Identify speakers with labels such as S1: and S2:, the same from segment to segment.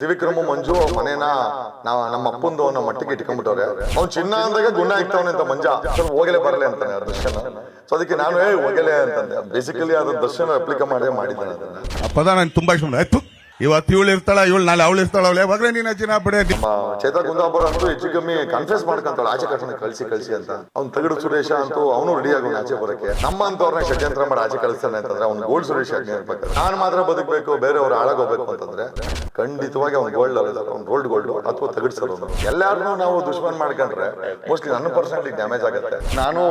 S1: ತ್ರಿವಿಕ್ರಮ, ಮಂಜು ಮನೇನ ನಾವ್ ನಮ್ಮ ಅಪ್ಪಂದು ನಮ್ಮ ಮಟ್ಟಿಗೆ ಇಟ್ಕೊಂಡ್ಬಿಟ್ಟವ್ರೆ. ಅವ್ನು ಚಿನ್ನ ಅಂದಾಗ ಗುಣ ಆಗ್ತಾವನೆ ಅಂತ ಮಂಜ. ಸ್ವಲ್ಪ ಹೋಗಲೇ ಬರಲೇ ಅಂತಾನೆ ದರ್ಶನ. ಸೊ ಅದಕ್ಕೆ ನಾನು ಹೋಗಲೇ ಅಂತಂದೆ. ಬೇಸಿಕಲಿ ಅದು ದರ್ಶನ ರೆಪ್ಲಿಕಾ ಮಾಡೇ ಮಾಡಿದ್ದಾನೆ ಅದನ್ನ.
S2: ಪದ ನಂಗೆ ತುಂಬಾ ಇಷ್ಟ ಇವತ್ತು ಇವಳು ಇರ್ತಾಳ, ಇವಳು ನಾಳೆ ಅವಳು ಇರ್ತಾಳ ಅವಳು? ಯಾವಾಗಲೇ ನೀನು ಚಿನ್ನ ಬಿಡೆ.
S1: ಚೇತಾ ಕುಂದಾಪುರ ಅಂತೂ ಹೆಚ್ಚು ಕಮ್ಮಿ ಕನ್ಫ್ಯೂಸ್ ಮಾಡ್ಕೊಂತಾಳೆ, ಆಚೆ ಕಟ್ಟನ ಕಳ್ಸಿ ಕಳ್ಸಿ ಅಂತ. ಅವ್ನು ತಗಡು ಸುರೇಶ ಅಂತೂ ಅವನು ರೆಡಿ ಆಗೋಣ ಆಚೆ ಬರಕ್ಕೆ. ನಮ್ಮ ಅಂತವ್ರನ್ನ ಷಡ್ಯಂತ್ರ ಮಾಡಿ ಆಚೆ ಕಳಿಸ್ತಾನೆ ಅಂತಂದ್ರೆ ಅವ್ನು ಗೋಲ್ಡ್ ಸುರೇಶ್ ಆಗಿ ಇರ್ಬೇಕು ನಾನು ಮಾತ್ರ ಬದುಕಬೇಕು, ಬೇರೆಯವ್ರು ಹಾಳಾಗೋಗ್ಬೇಕು ಅಂತಂದ್ರೆ ಖಂಡಿತವಾಗಿ ಅವ್ನು ಗೋಲ್ಡ್ ಅಲ್ಲ ಅವ್ನು ಗೋಲ್ಡ್ ಗೋಲ್ಡ್ ಅಥವಾ ತಗಡ್ ಸರ್ ಎಲ್ಲಾರನ್ನೂ ನಾವು ದುಶ್ಮನ್ ಮಾಡ್ಕೊಂಡ್ರೆ ಮೋಸ್ಟ್ಲಿ ನನ್ನ ಪರ್ಸನಲಿ ಡ್ಯಾಮೇಜ್ ಆಗುತ್ತೆ. ನಾನು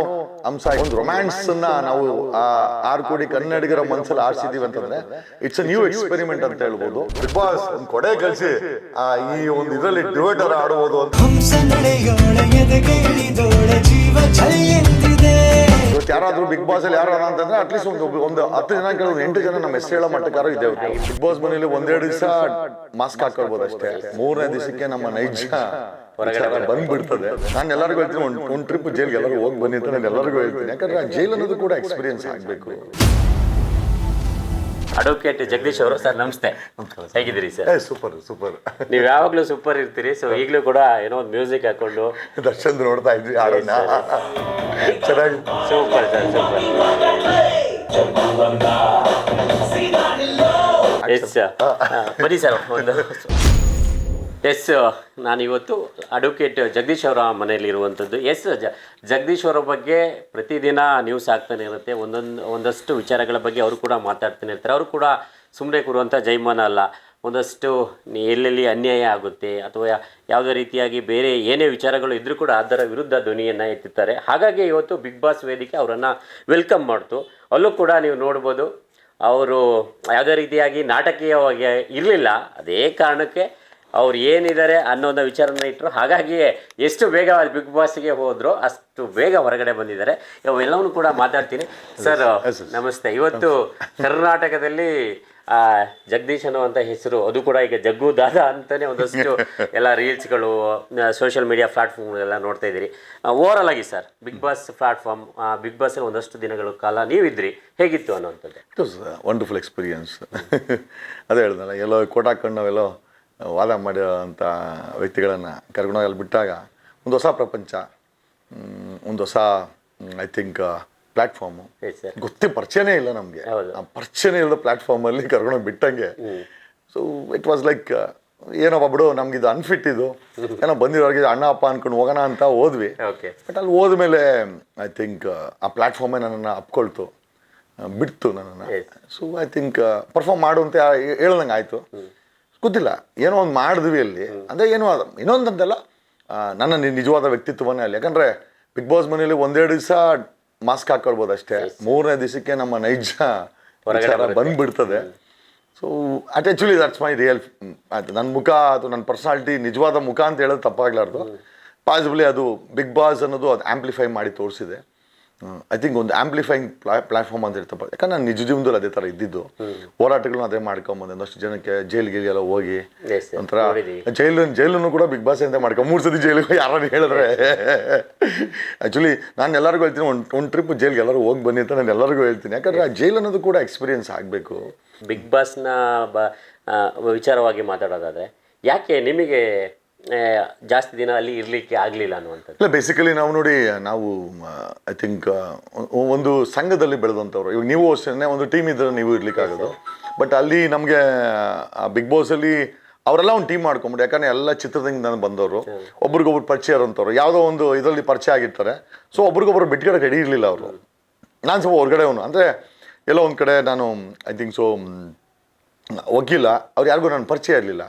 S1: ಅಂಶ ಒಂದು ರೊಮ್ಯಾನ್ಸ್ ಅನ್ನ ನಾವು ಆರು ಕೋಟಿ ಕನ್ನಡಿಗರ ಮನಸ್ಸಲ್ಲಿ ಆರಿಸಿದೀವಿ ಅಂತಂದ್ರೆ ಇಟ್ಸ್ ಅ ನ್ಯೂ ಎಕ್ಸ್ಪೆರಿಮೆಂಟ್ ಅಂತ ಹೇಳ್ಬೋದು. ಬಿಗ್ ಬಾಸ್ ಒಂದು ಕೊಡೆ ಕಳಿಸಿ. ಈ ಒಂದು ಇದರಲ್ಲಿ ಡಿವೈಡರ್ ಆಡುವುದು ಅಂತ. ಇವತ್ತು ಯಾರಾದ್ರೂ ಬಿಗ್ ಬಾಸ್ ಅಲ್ಲಿ ಯಾರು ಅಂತಂದ್ರೆ ಅಟ್ಲೀಸ್ಟ್ ಒಂದು ಒಂದು ಹತ್ತು ಜನ ಕೆಲವು ಎಂಟು ಜನ ನಮ್ಮ ಹೆಸರು ಹೇಳೋ ಮಟ್ಟಕ್ಕಾರ ಇದೆ ಬಿಗ್ ಬಾಸ್ ಮನೇಲಿ ಒಂದೆರಡು ದಿವಸ ಮಾಸ್ಕ್ ಹಾಕೊಳ್ಬೋದು ಅಷ್ಟೇ. ಮೂರನೇ ದಿವಸಕ್ಕೆ ನಮ್ಮ ನೈಜ ಬಂದ್ಬಿಡ್ತದೆ. ನಾನು ಎಲ್ಲರಿಗೂ ಹೇಳ್ತೀನಿ ಒಂದು ಒಂದು ಟ್ರಿಪ್ ಜೈಲ್ಗೆ ಎಲ್ಲರೂ ಹೋಗಿ ಬನ್ನಿ ಅಂತ ನಾನು ಎಲ್ಲರಿಗೂ ಹೇಳ್ತೀನಿ. ಯಾಕಂದ್ರೆ ಆ ಜೈಲ್ ಅನ್ನೋದು ಕೂಡ ಎಕ್ಸ್ಪೀರಿಯನ್ಸ್ ಆಗಬೇಕು.
S3: ಅಡ್ವೊಕೇಟ್ ಜಗದೀಶ್ ಅವರು ಸರ್ ನಮಸ್ತೆ. ಹೇಗಿದ್ದೀರಿ ಸರ್?
S1: ಸೂಪರ್ ಸೂಪರ್
S3: ನೀವು ಯಾವಾಗಲೂ ಸೂಪರ್ ಇರ್ತೀರಿ ಸೊ ಈಗಲೂ ಕೂಡ ಏನೋ ಒಂದು ಮ್ಯೂಸಿಕ್ ಹಾಕೊಂಡು.
S1: ದರ್ಶನ್ ನೋಡ್ತಾ ಇದ್ವಿ ಹಾಡನ್ನ. ಚೆನ್ನಾಗಿ.
S3: ಸೂಪರ್ ಸರ್ ಸೂಪರ್ ಎಸ್ ಬನ್ನಿ ಸರ್ ಒಂದು. ಎಸ್ ನಾನು ಇವತ್ತು ಅಡ್ವೊಕೇಟ್ ಜಗದೀಶ್ ಅವರ ಮನೆಯಲ್ಲಿ ಇರುವಂಥದ್ದು ಎಸ್, ಜ, ಜಗದೀಶ್ ಅವರ ಬಗ್ಗೆ ಪ್ರತಿದಿನ ನ್ಯೂಸ್ ಆಗ್ತಾನೆ ಇರುತ್ತೆ. ಒಂದೊಂದು, ಒಂದಷ್ಟು ವಿಚಾರಗಳ ಬಗ್ಗೆ ಅವರು ಕೂಡ ಮಾತಾಡ್ತಾನೆ ಇರ್ತಾರೆ. ಅವರು ಕೂಡ ಸುಮ್ಮನೆ ಕೂರುವಂಥ ಜೈಮಾನ ಅಲ್ಲ. ಒಂದಷ್ಟು ಎಲ್ಲೆಲ್ಲಿ ಅನ್ಯಾಯ ಆಗುತ್ತೆ ಅಥವಾ ಯಾವುದೇ ರೀತಿಯಾಗಿ ಬೇರೆ ಏನೇ ವಿಚಾರಗಳು ಇದ್ದರೂ ಕೂಡ ಅದರ ವಿರುದ್ಧ ಧ್ವನಿಯನ್ನು ಎತ್ತಿರ್ತಾರೆ. ಹಾಗಾಗಿ ಇವತ್ತು ಬಿಗ್ ಬಾಸ್ ವೇದಿಕೆ ಅವರನ್ನು ವೆಲ್ಕಮ್ ಮಾಡ್ತು. ಅಲ್ಲೂ ಕೂಡ ನೀವು ನೋಡ್ಬೋದು, ಅವರು ಯಾವುದೇ ರೀತಿಯಾಗಿ ನಾಟಕೀಯವಾಗಿ ಇರಲಿಲ್ಲ. ಅದೇ ಕಾರಣಕ್ಕೆ ಅವ್ರು ಏನಿದ್ದಾರೆ ಒಂದು ವಿಚಾರನ ಇಟ್ಟರು. ಹಾಗಾಗಿ ಎಷ್ಟು ಬೇಗ ಬಿಗ್ ಬಾಸ್ಗೆ ಹೋದ್ರು ಅಷ್ಟು ಬೇಗ ಹೊರಗಡೆ ಬಂದಿದ್ದಾರೆ. ಎಲ್ಲವನ್ನೂ ಕೂಡ ಮಾತಾಡ್ತೀನಿ. ಸರ್ ನಮಸ್ತೆ. ಇವತ್ತು ಕರ್ನಾಟಕದಲ್ಲಿ ಆ, ಜಗದೀಶ್ ಅನ್ನುವಂಥ ಹೆಸರು ಅದು ಕೂಡ ಈಗ ಜಗ್ಗು ದಾದಾ ಅಂತಾನೆ ಒಂದಷ್ಟು ಎಲ್ಲ ರೀಲ್ಸ್ಗಳು ಸೋಷಿಯಲ್ ಮೀಡಿಯಾ ಪ್ಲಾಟ್ಫಾರ್ಮ್ಗಳೆಲ್ಲ ನೋಡ್ತಾ ಇದ್ದೀರಿ. ಓವರಾಲ್ ಆಗಿ sir Bigg Boss platform Bigg Boss ಒಂದಷ್ಟು ದಿನಗಳ ಕಾಲ ನೀವಿದ್ರಿ. ಹೇಗಿತ್ತು ಅನ್ನುವಂಥದ್ದು?
S1: ವಂಡರ್ಫುಲ್ ಎಕ್ಸ್ಪೀರಿಯನ್ಸ್ ಅದೇ ಹೇಳ್ದಲ್ಲ ಎಲ್ಲೋ ಕೋಟ್ ಹಾಕೊಂಡು ನಾವೆಲ್ಲೋ ವಾದ ಮಾಡಿರೋಂಥ ವ್ಯಕ್ತಿಗಳನ್ನು ಕರ್ಕೊಂಡೋಗಿ ಅಲ್ಲಿ ಬಿಟ್ಟಾಗ ಒಂದು ಹೊಸ ಪ್ರಪಂಚ ಒಂದು ಹೊಸ ಐ ಥಿಂಕ್
S3: ಪ್ಲಾಟ್ಫಾರ್ಮು
S1: ಗೊತ್ತೇ ಪರಿಚಯನೇ ಇಲ್ಲ ನಮಗೆ. ಪರಿಚಯನೇ ಇಲ್ಲದ ಪ್ಲಾಟ್ಫಾರ್ಮಲ್ಲಿ ಕರ್ಕೊಂಡೋಗಿ ಬಿಟ್ಟಂಗೆ. ಸೊ ಇಟ್ ವಾಸ್ ಲೈಕ್ ಏನೋ ಬಿಡು ನಮ್ಗೆ ಇದು ಅನ್ಫಿಟ್ ಇದು. ಏನೋ ಬಂದಿರೋರಿಗೆ ಅಣ್ಣ ಅಪ್ಪ ಅನ್ಕೊಂಡು ಹೋಗೋಣ ಅಂತ ಹೋದ್ವಿ. ಬಟ್ ಅಲ್ಲಿ ಹೋದ್ಮೇಲೆ ಐ ಥಿಂಕ್ ಆ ಪ್ಲ್ಯಾಟ್ಫಾರ್ಮೇ ನನ್ನನ್ನು ಅಪ್ಕೊಳ್ತು. ಬಿಡ್ತು ನನ್ನನ್ನು. ಸೊ ಐ ಥಿಂಕ್ ಪರ್ಫಾರ್ಮ್ ಮಾಡು ಅಂತ ಹೇಳ್ದಂಗೆ ಆಯಿತು ಗೊತ್ತಿಲ್ಲ. ಏನೋ ಒಂದು ಮಾಡಿದ್ವಿ ಅಲ್ಲಿ. ಅಂದರೆ ಏನೋ ಅದು ಇನ್ನೊಂದಂತಲ್ಲ ನನ್ನ ನಿಜವಾದ ವ್ಯಕ್ತಿತ್ವನೇ ಅಲ್ಲಿ. ಯಾಕಂದರೆ ಬಿಗ್ ಬಾಸ್ ಮನೆಯಲ್ಲಿ ಒಂದೆರಡು ದಿವಸ ಮಾಸ್ಕ್ ಹಾಕೊಳ್ಬೋದು ಅಷ್ಟೇ. ಮೂರನೇ ದಿವಸಕ್ಕೆ ನಮ್ಮ ನೈಜ ಬಂದ್ಬಿಡ್ತದೆ. So at actually that's my real ಆಯ್ತು. ನನ್ನ ಮುಖ ಅಥವಾ ನನ್ನ ಪರ್ಸನಾಲಿಟಿ ನಿಜವಾದ ಮುಖ ಅಂತ ಹೇಳೋದು ತಪ್ಪಾಗ್ಲಾರ್ದು. ಪಾಸಿಬಲಿ ಅದು ಬಿಗ್ ಬಾಸ್ ಅನ್ನೋದು ಅದು ಆ್ಯಂಪ್ಲಿಫೈ ಮಾಡಿ ತೋರಿಸಿದೆ. ಐ ಥಿಂಕ್ ಒಂದು ಆಂಪ್ಲಿಫೈಯಿಂಗ್ ಪ್ಲಾ ಪ್ಲಾಟ್ಫಾರ್ಮ್ ಅಂತ ಇರ್ತಪ್ಪ ಯಾಕಂದ್ರೆ ನಾನು ನಿಜ ಜೀವನದಲ್ಲಿ ಅದೇ ಥರ ಇದ್ದಿದ್ದು. ಹೋರಾಟಗಳನ್ನ ಅದೇ ಮಾಡ್ಕೊಂಬಂದೆ. ಒಂದಷ್ಟು ಜನಕ್ಕೆ ಜೈಲ್ ಎಲ್ಲ ಹೋಗಿ. ಒಂಥರ ಜೈಲು ಜೈಲನ್ನು ಕೂಡ ಬಿಗ್ ಬಾಸ್ ಅಂತ ಮಾಡ್ಕೊ ಮೂರು ಸತಿ ಜೈಲಿಗೆ ಯಾರು ಹೇಳಿದ್ರೆ. ಆ್ಯಕ್ಚುಲಿ ನಾನು ಎಲ್ಲರಿಗೂ ಹೇಳ್ತೀನಿ ಒಂದು ಒಂದು ಟ್ರಿಪ್ ಜೈಲ್ಗೆ ಎಲ್ಲರೂ ಹೋಗಿ ಬನ್ನಿ ಅಂತ ನಾನು ಎಲ್ಲರಿಗೂ ಹೇಳ್ತೀನಿ. ಯಾಕಂದ್ರೆ ಆ ಜೈಲ್ ಅನ್ನೋದು ಕೂಡ ಎಕ್ಸ್ಪೀರಿಯನ್ಸ್ ಆಗಬೇಕು.
S3: ಬಿಗ್ ಬಾಸ್ನ ಬ ವಿಚಾರವಾಗಿ ಮಾತಾಡೋದಾದರೆ ಯಾಕೆ ನಿಮಗೆ ಜಾಸ್ತಿ ದಿನ ಅಲ್ಲಿ ಇರಲಿಕ್ಕೆ ಆಗಲಿಲ್ಲ ಅನ್ನುವಂಥದ್ದು.
S1: ಇಲ್ಲ ಬೇಸಿಕಲಿ ನಾವು ನೋಡಿ ನಾವು ಐ ಥಿಂಕ್ ಒಂದು ಸಂಘದಲ್ಲಿ ಬೆಳೆದಂಥವ್ರು. ಇವಾಗ ನೀವು ಅಷ್ಟೇ ಒಂದು ಟೀಮ್ ಇದ್ದರೆ ನೀವು ಇರ್ಲಿಕ್ಕಾಗೋದು ಬಟ್ ಅಲ್ಲಿ ನಮಗೆ ಬಿಗ್ ಬಾಸಲ್ಲಿ ಅವರೆಲ್ಲ ಒಂದು ಟೀಮ್ ಮಾಡ್ಕೊಂಬಿಟ್ಟು ಯಾಕಂದರೆ ಎಲ್ಲ ಚಿತ್ರದಿಂದ ನಾನು ಬಂದವರು ಒಬ್ರಿಗೊಬ್ರು ಪರಿಚಯ ಇರೋಂಥವ್ರು. ಯಾವುದೋ ಒಂದು ಇದರಲ್ಲಿ ಪರಿಚಯ ಆಗಿರ್ತಾರೆ. ಸೊ ಒಬ್ರಿಗೊಬ್ರು ಬಿಟ್ಕಡೆ ರೆಡಿ ಇರಲಿಲ್ಲ ಅವರು. ನಾನು ಸ್ವಲ್ಪ ಹೊರಗಡೆ ಅವನು. ಅಂದರೆ ಎಲ್ಲೋ ಒಂದು ಕಡೆ ನಾನು ಐ ಥಿಂಕ್ ಸೊ ವಕೀಲ. ಅವ್ರು ಯಾರಿಗೂ ನಾನು ಪರಿಚಯ ಇರಲಿಲ್ಲ.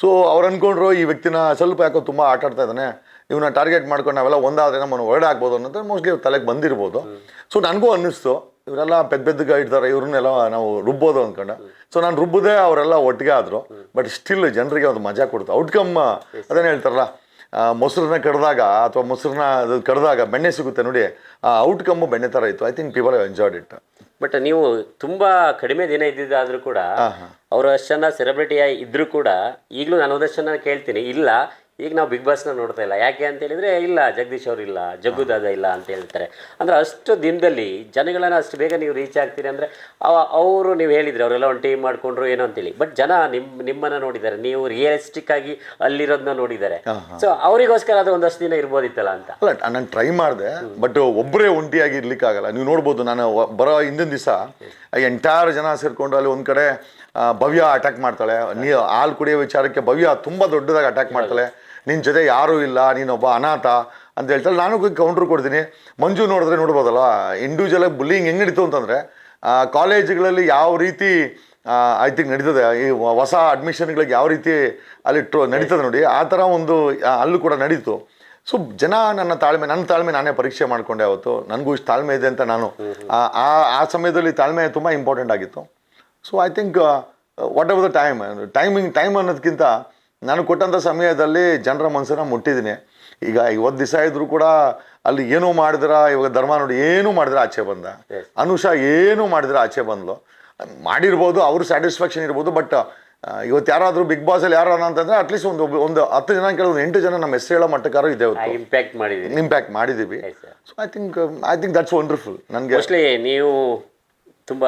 S1: ಸೊ ಅವ್ರು ಅಂದ್ಕೊಂಡ್ರು ಈ ವ್ಯಕ್ತಿನ ಸ್ವಲ್ಪ ಯಾಕೋ ತುಂಬ ಆಟ ಆಡ್ತಾ ಇದ್ದಾನೆ ಇವನ್ನ ಟಾರ್ಗೆಟ್ ಮಾಡ್ಕೊಂಡು ನಾವೆಲ್ಲ ಒಂದಾದ್ರೆ ನಮ್ಮನ್ನು ವರ್ಡ್ ಆಗ್ಬೋದು ಅನ್ನೋದು ಮೋಸ್ಟ್ಲಿ ತಲೆಗೆ ಬಂದಿರ್ಬೋದು. ಸೊ ನನಗೂ ಅನ್ನಿಸ್ತು, ಇವರೆಲ್ಲ ಪೆದ್ದ ಪೆದ್ದಗ ಇಡ್ತಾರೆ, ಇವ್ರನ್ನೆಲ್ಲ ನಾವು ರುಬ್ಬೋದು ಅಂದ್ಕೊಂಡೆ ಸೊ ನಾನು ರುಬ್ಬದೇ ಅವರೆಲ್ಲ ಒಟ್ಟಿಗೆ ಆದರು ಬಟ್ ಸ್ಟಿಲ್ ಜನರಿಗೆ ಒಂದು ಮಜಾ ಕೊಡ್ತು. ಔಟ್ಕಮ್ ಅದೇನು ಹೇಳ್ತಾರಲ್ಲ ಮೊಸರನ್ನ ಕಡ್ದಾಗ ಅಥವಾ ಮೊಸರನ್ನ ಕಡ್ದಾಗ ಬೆಣ್ಣೆ ಸಿಗುತ್ತೆ ನೋಡಿ, ಆ ಔಟ್ಕಮ್ಮು ಬೆಣ್ಣೆ ಥರ ಇತ್ತು. I think people enjoyed it
S3: but ನೀವು ತುಂಬಾ ಕಡಿಮೆ ದಿನ ಇದ್ದಿದ್ದಾದ್ರೂ ಕೂಡ ಅವರು ಅಷ್ಟು ಜನ ಸೆಲೆಬ್ರಿಟಿ ಇದ್ರೂ ಕೂಡ ಈಗಲೂ ನಾನು ಒಂದಷ್ಟು ಜನ ಕೇಳ್ತೀನಿ. ಇಲ್ಲ ಈಗ ನಾವು ಬಿಗ್ ಬಾಸ್ನ ನೋಡ್ತಾ ಇಲ್ಲ. ಯಾಕೆ ಅಂತ ಹೇಳಿದ್ರೆ ಇಲ್ಲ ಜಗದೀಶ್ ಅವರು ಇಲ್ಲ ಜಗ್ಗು ದಾದ ಇಲ್ಲ ಅಂತ ಹೇಳ್ತಾರೆ. ಅಂದ್ರೆ ಅಷ್ಟು ದಿನದಲ್ಲಿ ಜನಗಳನ್ನ ಅಷ್ಟು ಬೇಗ ನೀವು ರೀಚ್ ಆಗ್ತೀರಿ ಅಂದ್ರೆ ಅವರು ನೀವು ಹೇಳಿದ್ರಿ ಅವರೆಲ್ಲ ಒಂದು ಟೀಮ್ ಮಾಡ್ಕೊಂಡ್ರು ಏನೋ ಅಂತೇಳಿ. ಬಟ್ ಜನ ನಿಮ್ಮ ನಿಮ್ಮನ್ನ ನೋಡಿದ್ದಾರೆ. ನೀವು ರಿಯಲಿಸ್ಟಿಕ್ ಆಗಿ ಅಲ್ಲಿರೋದನ್ನ ನೋಡಿದ್ದಾರೆ. ಸೊ ಅವರಿಗೋಸ್ಕರ ಅದು ಒಂದಷ್ಟು ದಿನ ಇರ್ಬೋದಿತ್ತಲ್ಲ ಅಂತ.
S1: ಅಲ್ಲ ನಾನು ಟ್ರೈ ಮಾಡಿದೆ ಬಟ್ ಒಬ್ಬರೇ ಒಂಟಿಯಾಗಿ ಇರ್ಲಿಕ್ಕಾಗಲ್ಲ. ನೀವು ನೋಡ್ಬೋದು ನಾನು ಬರೋ ಹಿಂದಿನ ದಿವಸ ಎಂಟಾರು ಜನ ಸೇರಿಕೊಂಡು ಅಲ್ಲಿ ಒಂದು ಕಡೆ ಭವ್ಯ ಅಟ್ಯಾಕ್ ಮಾಡ್ತಾಳೆ. ನೀ ಹಾಲು ಕುಡಿಯೋ ವಿಚಾರಕ್ಕೆ ಭವ್ಯ ತುಂಬ ದೊಡ್ಡದಾಗಿ ಅಟ್ಯಾಕ್ ಮಾಡ್ತಾಳೆ. ನಿನ್ನ ಜೊತೆ ಯಾರೂ ಇಲ್ಲ ನೀನೊಬ್ಬ ಅನಾಥ ಅಂತ ಹೇಳ್ತಾರೆ ನಾನು ಕೌಂಟ್ರ್ ಕೊಡ್ತೀನಿ. ಮಂಜು ನೋಡಿದ್ರೆ ನೋಡ್ಬೋದಲ್ಲ ಇಂಡಿವಿಜುವಲ್ ಬುಲ್ಲಿಂಗ್ ಹೆಂಗೆ ನಡೀತು ಅಂತಂದರೆ ಕಾಲೇಜುಗಳಲ್ಲಿ ಯಾವ ರೀತಿ ಐ ಥಿಂಕ್ ನಡೀತದೆ. ಈ ಹೊಸ ಅಡ್ಮಿಷನ್ಗಳಿಗೆ ಯಾವ ರೀತಿ ಅಲ್ಲಿ ಟ್ರೋ ನಡೀತದೆ ನೋಡಿ. ಆ ಥರ ಒಂದು ಅಲ್ಲೂ ಕೂಡ ನಡೀತು. ಸೊ ಜನ ನನ್ನ ತಾಳ್ಮೆ ನನ್ನ ತಾಳ್ಮೆ ನಾನೇ ಪರೀಕ್ಷೆ ಮಾಡ್ಕೊಂಡೆ ಅವತ್ತು. ನನಗೂ ಇಷ್ಟು ತಾಳ್ಮೆ ಇದೆ ಅಂತ ನಾನು. ಆ- ಆ ಆ ಸಮಯದಲ್ಲಿ ತಾಳ್ಮೆ ತುಂಬ ಇಂಪಾರ್ಟೆಂಟ್ ಆಗಿತ್ತು. So I think whatever the time timing time ಅನ್ನೋದಕ್ಕಿಂತ ನಾನು ಕೊಟ್ಟಂಥ ಸಮಯದಲ್ಲಿ ಜನರ ಮನಸ್ಸನ್ನು ಮುಟ್ಟಿದ್ದೀನಿ. ಈಗ ಇವತ್ತು ದಿವಸ ಇದ್ರು ಕೂಡ ಅಲ್ಲಿ ಏನೂ ಮಾಡಿದ್ರ ಇವಾಗ ಧರ್ಮ ನೋಡಿ ಏನೂ ಮಾಡಿದ್ರೆ ಆಚೆ ಬಂದ. ಅನುಷಾ ಏನೂ ಮಾಡಿದ್ರೆ ಆಚೆ ಬಂದ್ಲು. ಮಾಡಿರ್ಬೋದು ಅವ್ರ ಸ್ಯಾಟಿಸ್ಫ್ಯಾಕ್ಷನ್ ಇರ್ಬೋದು ಬಟ್ ಇವತ್ತು ಯಾರಾದರೂ ಬಿಗ್ ಬಾಸಲ್ಲಿ ಯಾರು ಅಂತಂದ್ರೆ ಅಟ್ಲೀಸ್ಟ್ ಒಂದು ಒಂದು ಹತ್ತು ಜನ ಕೆಲವೊಂದು ಎಂಟು ಜನ ನಮ್ಮ ಹೆಸರು ಹೇಳೋ ಮಟ್ಟಕ್ಕಾರು ಇದೆ
S3: ಇಂಪ್ಯಾಕ್ಟ್ ಮಾಡಿದ್ದೀವಿ.
S1: ಇಂಪ್ಯಾಕ್ಟ್ ಮಾಡಿದ್ದೀವಿ so I think I think that's wonderful ನನಗೆ
S3: ಮೋಸ್ಟ್ಲಿ ನೀವು ತುಂಬ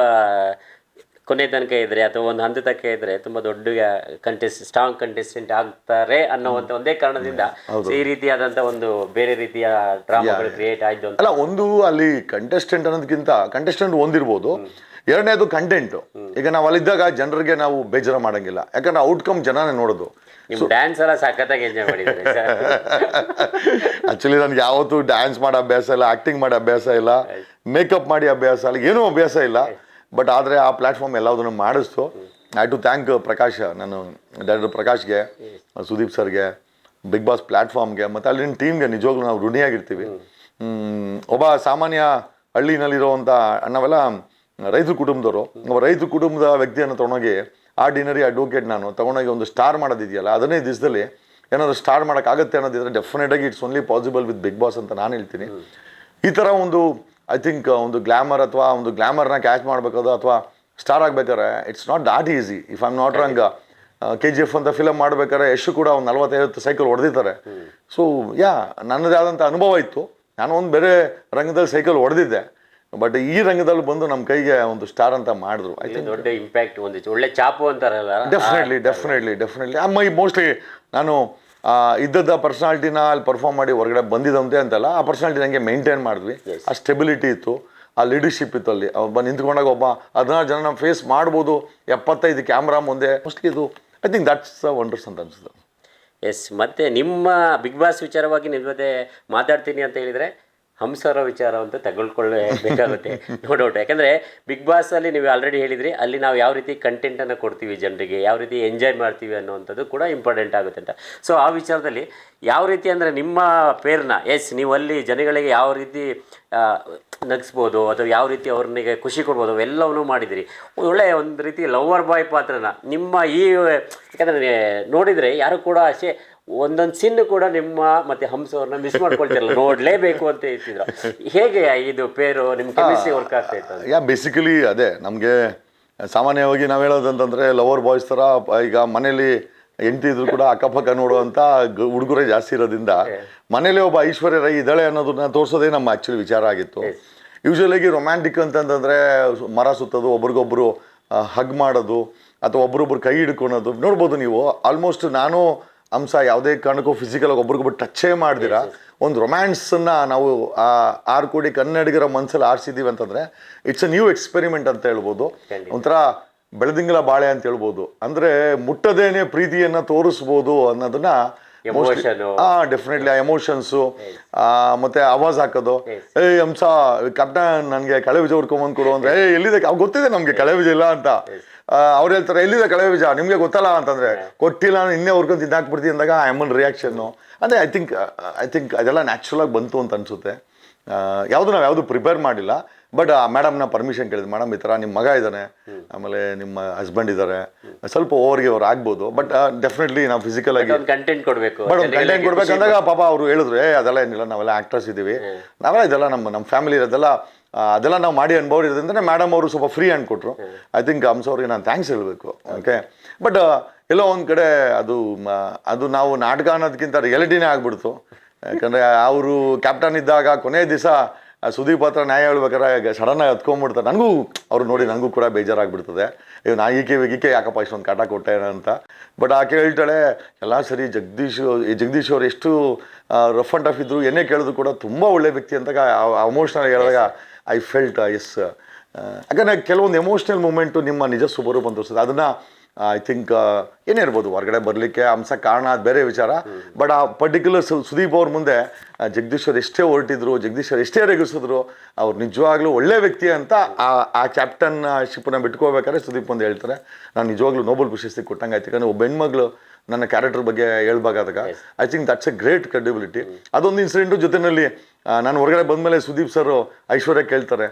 S3: ಕೊನೆ ತನಕ ಇದ್ರೆ ಅಥವಾ ಒಂದು ಹಂತ ತನಕ ಇದ್ರೆ ತುಂಬಾ ದೊಡ್ಡ ಕಂಟೆಸ್ಟ್ ಸ್ಟ್ರಾಂಗ್ ಕಂಟೆಸ್ಟೆಂಟ್ ಆಗ್ತಾರೆ ಅನ್ನೋವಂಥ ಒಂದೇ ಕಾರಣದಿಂದ ಈ ರೀತಿಯಾದಂಥ ಒಂದು ಬೇರೆ ರೀತಿಯ ಡ್ರಾಮಾಗಳು ಕ್ರಿಯೇಟ್ ಆಯಿತು ಅಂತ.
S1: ಅಲ್ಲ ಒಂದು ಅಲ್ಲಿ ಕಂಟೆಸ್ಟೆಂಟ್ ಅನ್ನೋದಕ್ಕಿಂತ ಕಂಟೆಸ್ಟೆಂಟ್ ಒಂದಿರ್ಬೋದು. ಎರಡನೇದು ಕಂಟೆಂಟ್ ಈಗ ನಾವು ಅಲ್ಲಿದ್ದಾಗ ಜನರಿಗೆ ನಾವು ಬೇಜಾರ ಮಾಡಂಗಿಲ್ಲ. ಯಾಕಂದ್ರೆ ಔಟ್ಕಮ್ ಜನನೇ ನೋಡೋದು.
S3: ಡ್ಯಾನ್ಸ್ ಎಲ್ಲ ಸಖತ್ತಾಗಿ ಎಂಜಾಯ್ ಮಾಡಿದ್ದಾರೆ.
S1: ಆಕ್ಚುಲಿ ನನಗೆ ಯಾವತ್ತೂ ಡ್ಯಾನ್ಸ್ ಮಾಡೋ ಅಭ್ಯಾಸ ಇಲ್ಲ ಆಕ್ಟಿಂಗ್ ಮಾಡೋ ಅಭ್ಯಾಸ ಇಲ್ಲ ಮೇಕಪ್ ಮಾಡಿ ಅಭ್ಯಾಸ ಇಲ್ಲ ಏನೂ ಅಭ್ಯಾಸ ಇಲ್ಲ. ಬಟ್ ಆದರೆ ಆ ಪ್ಲಾಟ್ಫಾರ್ಮ್ ಎಲ್ಲದನ್ನು ಮಾಡಿಸ್ತು. ಐ ಟು ಥ್ಯಾಂಕ್ ಪ್ರಕಾಶ್ ನಾನು ಡೈರೆಕ್ಟರ್ ಪ್ರಕಾಶ್ಗೆ ಸುದೀಪ್ ಸರ್ಗೆ ಬಿಗ್ ಬಾಸ್ ಪ್ಲ್ಯಾಟ್ಫಾರ್ಮ್ಗೆ ಮತ್ತು ಅಲ್ಲಿನ ಟೀಮ್ಗೆ ನಿಜವಾಗ್ಲೂ ನಾವು ಋಣಿಯಾಗಿರ್ತೀವಿ. ಒಬ್ಬ ಸಾಮಾನ್ಯ ಹಳ್ಳಿನಲ್ಲಿರುವಂಥ ನಾವೆಲ್ಲ ರೈತರ ಕುಟುಂಬದವರು. ಒಬ್ಬ ರೈತ ಕುಟುಂಬದ ವ್ಯಕ್ತಿಯನ್ನು ತೊಗೊಂಡೋಗಿ ಆರ್ಡಿನರಿ ಅಡ್ವೊಕೇಟ್ ನಾನು ತೊಗೊಂಡೋಗಿ ಒಂದು ಸ್ಟಾರ್ ಮಾಡೋದಿದೆಯಲ್ಲ ಅದನ್ನೇ ದಿವಸದಲ್ಲಿ ಏನಾದರೂ ಸ್ಟಾರ್ ಮಾಡೋಕ್ಕಾಗತ್ತೆ ಅನ್ನೋದಿದ್ರೆ ಡೆಫಿನೆಟಾಗಿ it's only possible with Bigg Boss ಅಂತ ನಾನು ಹೇಳ್ತೀನಿ. ಈ ಥರ ಒಂದು ಐ ಥಿಂಕ್ ಒಂದು ಗ್ಲಾಮರ್ ಅಥವಾ ಒಂದು ಗ್ಲ್ಯಾಮರ್ನ ಕ್ಯಾಚ್ ಮಾಡಬೇಕಾದ್ರೆ ಅಥವಾ ಸ್ಟಾರ್ ಆಗಬೇಕಾದ್ರೆ it's not that easy if I'm not wrong K G F ಅಂತ ಫಿಲಮ್ ಮಾಡ್ಬೇಕಾದ್ರೆ ಯಶು ಕೂಡ ಒಂದು ನಲ್ವತ್ತೈವತ್ತು ಸೈಕಲ್ ಹೊಡೆದಿದ್ದಾರೆ. ಸೊ ಯಾ ನನ್ನದೇ ಆದಂಥ ಅನುಭವ ಇತ್ತು. ನಾನು ಒಂದು ಬೇರೆ ರಂಗದಲ್ಲಿ ಸೈಕಲ್ ಹೊಡೆದಿದ್ದೆ. ಬಟ್ ಈ ರಂಗದಲ್ಲಿ ಬಂದು ನಮ್ಮ ಕೈಗೆ ಒಂದು ಸ್ಟಾರ್ ಅಂತ ಮಾಡಿದ್ರು. ಐ ಥಿಂಕ್
S3: ದೊಡ್ಡ ಇಂಪ್ಯಾಕ್ಟ್ ಒಂದು ಒಳ್ಳೆ ಚಾಪು ಅಂತಾರಲ್ಲ.
S1: Definitely definitely definitely my mostly ನಾನು ಆ, ಪರ್ಸ್ನಾಲ್ಟಿನ ಅಲ್ಲಿ ಪರ್ಫಾರ್ಮ್ ಮಾಡಿ ಹೊರಗಡೆ ಬಂದಿದಂತೆ ಅಂತಲ್ಲ ಆ ಪರ್ಸನಾಲಿಟಿ ನನಗೆ ಮೇಂಟೈನ್ ಮಾಡಿದ್ವಿ. ಆ ಸ್ಟೆಬಿಲಿಟಿ ಇತ್ತು. ಆ ಲೀಡರ್ಶಿಪ್ ಇತ್ತು ಅಲ್ಲಿ. ಒಬ್ಬ ನಿಂತ್ಕೊಂಡಾಗ ಒಬ್ಬ ಹದಿನಾರು ಜನ ಫೇಸ್ ಮಾಡ್ಬೋದು ಎಪ್ಪತ್ತೈದು ಕ್ಯಾಮ್ರಾ ಮುಂದೆ. ಮೋಸ್ಟ್ಲಿ ಇದು ಐ ಥಿಂಕ್ ದಟ್ಸ್ ವಂಡರ್ಸ್ ಅಂತ ಅನ್ಸುತ್ತೆ.
S3: ಎಸ್ ಮತ್ತೆ ನಿಮ್ಮ ಬಿಗ್ ಬಾಸ್ ವಿಚಾರವಾಗಿ ನಿಮ್ಮ ಜೊತೆ ಮಾತಾಡ್ತೀನಿ ಅಂತ ಹೇಳಿದ್ರೆ ಹಂಸರ ವಿಚಾರ ಅಂತ ತಗೊಳ್ಕೊಳ್ಳಬೇಕಾಗುತ್ತೆ ನೋ ಡೌಟ್ ಯಾಕಂದರೆ ಬಿಗ್ ಬಾಸಲ್ಲಿ ನೀವು ಆಲ್ರೆಡಿ ಹೇಳಿದ್ರಿ, ಅಲ್ಲಿ ನಾವು ಯಾವ ರೀತಿ ಕಂಟೆಂಟನ್ನು ಕೊಡ್ತೀವಿ ಜನರಿಗೆ, ಯಾವ ರೀತಿ ಎಂಜಾಯ್ ಮಾಡ್ತೀವಿ ಅನ್ನೋವಂಥದ್ದು ಕೂಡ ಇಂಪಾರ್ಟೆಂಟ್ ಆಗುತ್ತೆ ಅಂತ. ಸೊ ಆ ವಿಚಾರದಲ್ಲಿ ಯಾವ ರೀತಿ ಅಂದರೆ ನಿಮ್ಮ ಪೇರ್ನ ಎಸ್ ನೀವು ಅಲ್ಲಿ ಜನಗಳಿಗೆ ಯಾವ ರೀತಿ ನಗ್ಸ್ಬೋದು, ಅಥವಾ ಯಾವ ರೀತಿ ಅವ್ರನಿಗೆ ಖುಷಿ ಕೊಡ್ಬೋದು, ಅವೆಲ್ಲವನ್ನೂ ಮಾಡಿದಿರಿ. ಒಳ್ಳೆಯ ಒಂದು ರೀತಿ ಲವರ್ ಬಾಯ್ ಪಾತ್ರನ ನಿಮ್ಮ ಈ, ಯಾಕಂದರೆ ನೋಡಿದರೆ ಯಾರು ಕೂಡ ಅಷ್ಟೇ ಒಂದೊಂದು ಸಿನ್ ಕೂಡ ನಿಮ್ಮ ಮತ್ತೆ ಹಂಸ ಅವ್ರನ್ನ ಮಿಸ್ ಮಾಡ್ಕೊಳ್ತಿರಲ್ಲ. ನೋಡ್ಲೇಬೇಕು ಅಂತ ಹೇಳ್ತಿದ್ರು. ಹೇಗೆ ಇದು ಪೇರು ನಿಮ್ಮ ಕೆಮಿಸ್ಟ್ರಿ ವರ್ಕ್ ಆಗ್ತಾ ಇತ್ತು
S1: ಯಾ ಬೇಸಿಕಲಿ ಅದೇ ನಮಗೆ ಸಾಮಾನ್ಯವಾಗಿ ನಾವು ಹೇಳೋದಂತಂದ್ರೆ ಲವರ್ ಬಾಯ್ಸ್ ಥರ ಈಗ ಮನೇಲಿ ಹೆಂಡತಿ ಇದ್ರು ಕೂಡ ಅಕ್ಕಪಕ್ಕ ನೋಡುವಂತ ಹುಡುಗರೇ ಜಾಸ್ತಿ ಇರೋದ್ರಿಂದ ಮನೇಲಿ ಒಬ್ಬ ಐಶ್ವರ್ಯ ರೈ ಇದ್ದಾಳೆ ಅನ್ನೋದನ್ನ ತೋರಿಸೋದೇ ನಮ್ಮ ಆಕ್ಚುಲಿ ವಿಚಾರ ಆಗಿತ್ತು. ಯೂಶ್ವಲಾಗಿ ರೊಮ್ಯಾಂಟಿಕ್ ಅಂತಂದ್ರೆ ಮರ ಸುತ್ತೋದು ಒಬ್ರಿಗೊಬ್ರು ಹಗ್ ಮಾಡೋದು ಅಥವಾ ಒಬ್ರೊಬ್ರು ಕೈ ಹಿಡ್ಕೊಳೋದು ನೋಡ್ಬೋದು ನೀವು. ಆಲ್ಮೋಸ್ಟ್ ನಾನು ಅಂಶ ಯಾವುದೇ ಕಾರಣಕ್ಕೂ ಫಿಸಿಕಲ್ ಆಗಿ ಒಬ್ರಿಗೊಬ್ರು ಟಚ್ಚೇ ಮಾಡ್ದಿರಾ? ಒಂದು ರೊಮ್ಯಾನ್ಸನ್ನ ನಾವು ಆ ಆರು ಕೋಟಿ ಕನ್ನಡಿಗರ ಮನಸ್ಸಲ್ಲಿ ಆರಿಸಿದ್ದೀವಿ ಅಂತಂದ್ರೆ ಇಟ್ಸ್ ಅ ನ್ಯೂ ಎಕ್ಸ್ಪೆರಿಮೆಂಟ್ ಅಂತ ಹೇಳ್ಬೋದು. ಒಂಥರ ಬೆಳದಿಂಗಳ ಬಾಳೆ ಅಂತ ಹೇಳ್ಬೋದು. ಅಂದ್ರೆ ಮುಟ್ಟದೇನೆ ಪ್ರೀತಿಯನ್ನ ತೋರಿಸ್ಬೋದು ಅನ್ನೋದನ್ನ
S3: ಹಾ
S1: ಆ ಡೆಫಿನೆಟ್ಲಿ ಆ ಎಮೋಷನ್ಸು ಮತ್ತೆ ಆವಾಜ್ ಹಾಕೋದು. ಏ ಅಂಶ ಕರ್ನ ನನಗೆ ಕಳೆ ವಿಜಯ ಹುಡ್ಕೊಂಬಂದು ಕೊಡು ಅಂದ್ರೆ ಏ ಎಲ್ಲಿದೆ? ಅವ್ ಗೊತ್ತಿದೆ ನಮಗೆ ಕಳೆ ವಿಜಯ ಇಲ್ಲ ಅಂತ. ಅವ್ರು ಹೇಳ್ತಾರೆ ಎಲ್ಲಿದೆ ಕಳೆ ಬೀಜ? ನಿಮಗೆ ಗೊತ್ತಲ್ಲ ಅಂತಂದ್ರೆ ಕೊಟ್ಟಿಲ್ಲ ನಾನು ಇನ್ನೇ ಹುರ್ಕೊಂಡು ತಿನ್ನಾಕ್ಬಿಡ್ತೀನಿ ಅಂದಾಗ ಆ ಅಮ್ಮನ್ ರಿಯಾಕ್ಷನ್ನು ಅಂದರೆ ಐ ಥಿಂಕ್ ಐ ಥಿಂಕ್ ಅದೆಲ್ಲ ನ್ಯಾಚುರಲ್ ಆಗಿ ಬಂತು ಅಂತ ಅನ್ಸುತ್ತೆ. ಯಾವುದು ನಾವು ಯಾವುದು ಪ್ರಿಪೇರ್ ಮಾಡಿಲ್ಲ ಬಟ್ ಆ ಮೇಡಮ್ನ ಪರ್ಮಿಷನ್ ಕೇಳಿದ್ವಿ. ಮೇಡಮ್ ಈ ಥರ ನಿಮ್ಮ ಮಗ ಇದ್ದಾನೆ ಆಮೇಲೆ ನಿಮ್ಮ ಹಸ್ಬೆಂಡ್ ಇದ್ದಾರೆ ಸ್ವಲ್ಪ ಓವರ್ಗೆ ಅವ್ರು ಆಗ್ಬೋದು ಬಟ್ ಡೆಫಿನೆಟ್ಲಿ ನಾವು ಫಿಸಿಕಲ್ ಆಗಿ
S3: ಕಂಟೆಂಟ್ ಕೊಡಬೇಕು
S1: ಬಟ್ ಒಂದು ಕಂಟೆಂಟ್ ಕೊಡ್ಬೇಕಂದಾಗ ಪಾಪ ಅವರು ಹೇಳಿದ್ರು ಏ ಅದೆಲ್ಲ ಏನಿಲ್ಲ ನಾವೆಲ್ಲ ಆಕ್ಟರ್ಸ್ ಇದ್ದೀವಿ ನಾವೆಲ್ಲ ಇದೆಲ್ಲ ನಮ್ಮ ನಮ್ಮ ಫ್ಯಾಮಿಲಿ ಇರೋದೆಲ್ಲ ಅದೆಲ್ಲ ನಾವು ಮಾಡಿ ಅನುಭವ ಇರೋದ್ರಿಂದ ಮೇಡಮ್ ಅವರು ಸ್ವಲ್ಪ ಫ್ರೀ ಹ್ಯಾಂಡ್ ಕೊಟ್ಟರು ಐ ಥಿಂಕ್ ಹಂಸ ಅವ್ರಿಗೆ ನಾನು ಥ್ಯಾಂಕ್ಸ್ ಹೇಳಬೇಕು. ಓಕೆ ಬಟ್ ಎಲ್ಲೋ ಒಂದು ಕಡೆ ಅದು ಅದು ನಾವು ನಾಟಕ ಅನ್ನೋದಕ್ಕಿಂತ ರಿಯಾಲಿಟಿನೇ ಆಗ್ಬಿಡ್ತು. ಯಾಕಂದರೆ ಅವರು ಕ್ಯಾಪ್ಟನ್ ಇದ್ದಾಗ ಕೊನೆ ದಿವಸ ಸುದೀಪ್ ಹತ್ರ ನ್ಯಾಯ ಹೇಳ್ಬೇಕಾದ್ರೆ ಸಡನ್ನಾಗಿ ಹತ್ಕೊಂಡ್ಬಿಡ್ತಾರೆ ನನಗೂ ಅವ್ರು ನೋಡಿ ನನಗೂ ಕೂಡ ಬೇಜಾರಾಗ್ಬಿಡ್ತದೆ. ಅಯ್ಯೋ ನಾ ಈಕೆ ಈಕೆ ಯಾಕಪ್ಪ ಇಷ್ಟೊಂದು ಕಾಟ ಕೊಟ್ಟೆ ಅಂತ. ಬಟ್ ಆಕೆ ಹೇಳ್ತಾಳೆ ಎಲ್ಲ ಸರಿ ಜಗದೀಶ್ ಈ ಜಗದೀಶ್ ಅವ್ರು ಎಷ್ಟು ರಫ್ ಆ್ಯಂಡ್ ಟಫ್ ಇದ್ರು ಏನೇ ಕೇಳಿದ್ರು ಕೂಡ ತುಂಬ ಒಳ್ಳೆ ವ್ಯಕ್ತಿ ಅಂತ ಅಮೋಷ್ನಲ್ ಹೇಳಿದಾಗ ಐ ಫೆಲ್ಟ್ ಎಸ್ ಯಾಕಂದರೆ ಕೆಲವೊಂದು ಎಮೋಷ್ನಲ್ ಮೂಮೆಂಟು ನಿಮ್ಮ ನಿಜ ಸ್ವರೂಪ ಅಂತ ತೋರಿಸ್ತದೆ ಅದನ್ನು ಐ ಥಿಂಕ್ ಏನೇ ಇರ್ಬೋದು ಹೊರಗಡೆ ಬರಲಿಕ್ಕೆ ಅಂಶ ಕಾರಣ ಅದು ಬೇರೆ ವಿಚಾರ. ಬಟ್ ಆ ಪರ್ಟಿಕ್ಯುಲರ್ ಸುದೀಪ್ ಅವ್ರ ಮುಂದೆ ಜಗದೀಶ್ ಅವ್ರು ಎಷ್ಟೇ ಹೊರಟಿದ್ರು ಜಗದೀಶ್ ಅವ್ರು ಎಷ್ಟೇ ರೇಗಿಸಿದ್ರು ಅವ್ರು ನಿಜವಾಗ್ಲೂ ಒಳ್ಳೆ ವ್ಯಕ್ತಿ ಅಂತ ಆ ಆ ಕ್ಯಾಪ್ಟನ್ ಶಿಪ್ನ ಬಿಟ್ಕೋಬೇಕಾದ್ರೆ ಸುದೀಪ್ ಒಂದು ಹೇಳ್ತಾರೆ. ನಾನು ನಿಜವಾಗ್ಲೂ ನೋಬಲ್ ಪ್ರಶಸ್ತಿ ಕೊಟ್ಟಂಗೆ ಆಯ್ತು. ಯಾಕಂದರೆ ಒಬ್ಬ ಹೆಣ್ಮಗಳು ನನ್ನ ಕ್ಯಾರೆಕ್ಟರ್ ಬಗ್ಗೆ ಹೇಳ್ಬೇಕಾದಾಗ I think that's a great credibility ಅದೊಂದು ಇನ್ಸಿಡೆಂಟು ಜೊತೆಯಲ್ಲಿ ನಾನು ಹೊರಗಡೆ ಬಂದಮೇಲೆ ಸುದೀಪ್ ಸರ್ ಐಶ್ವರ್ಯ ಕೇಳ್ತಾರೆ.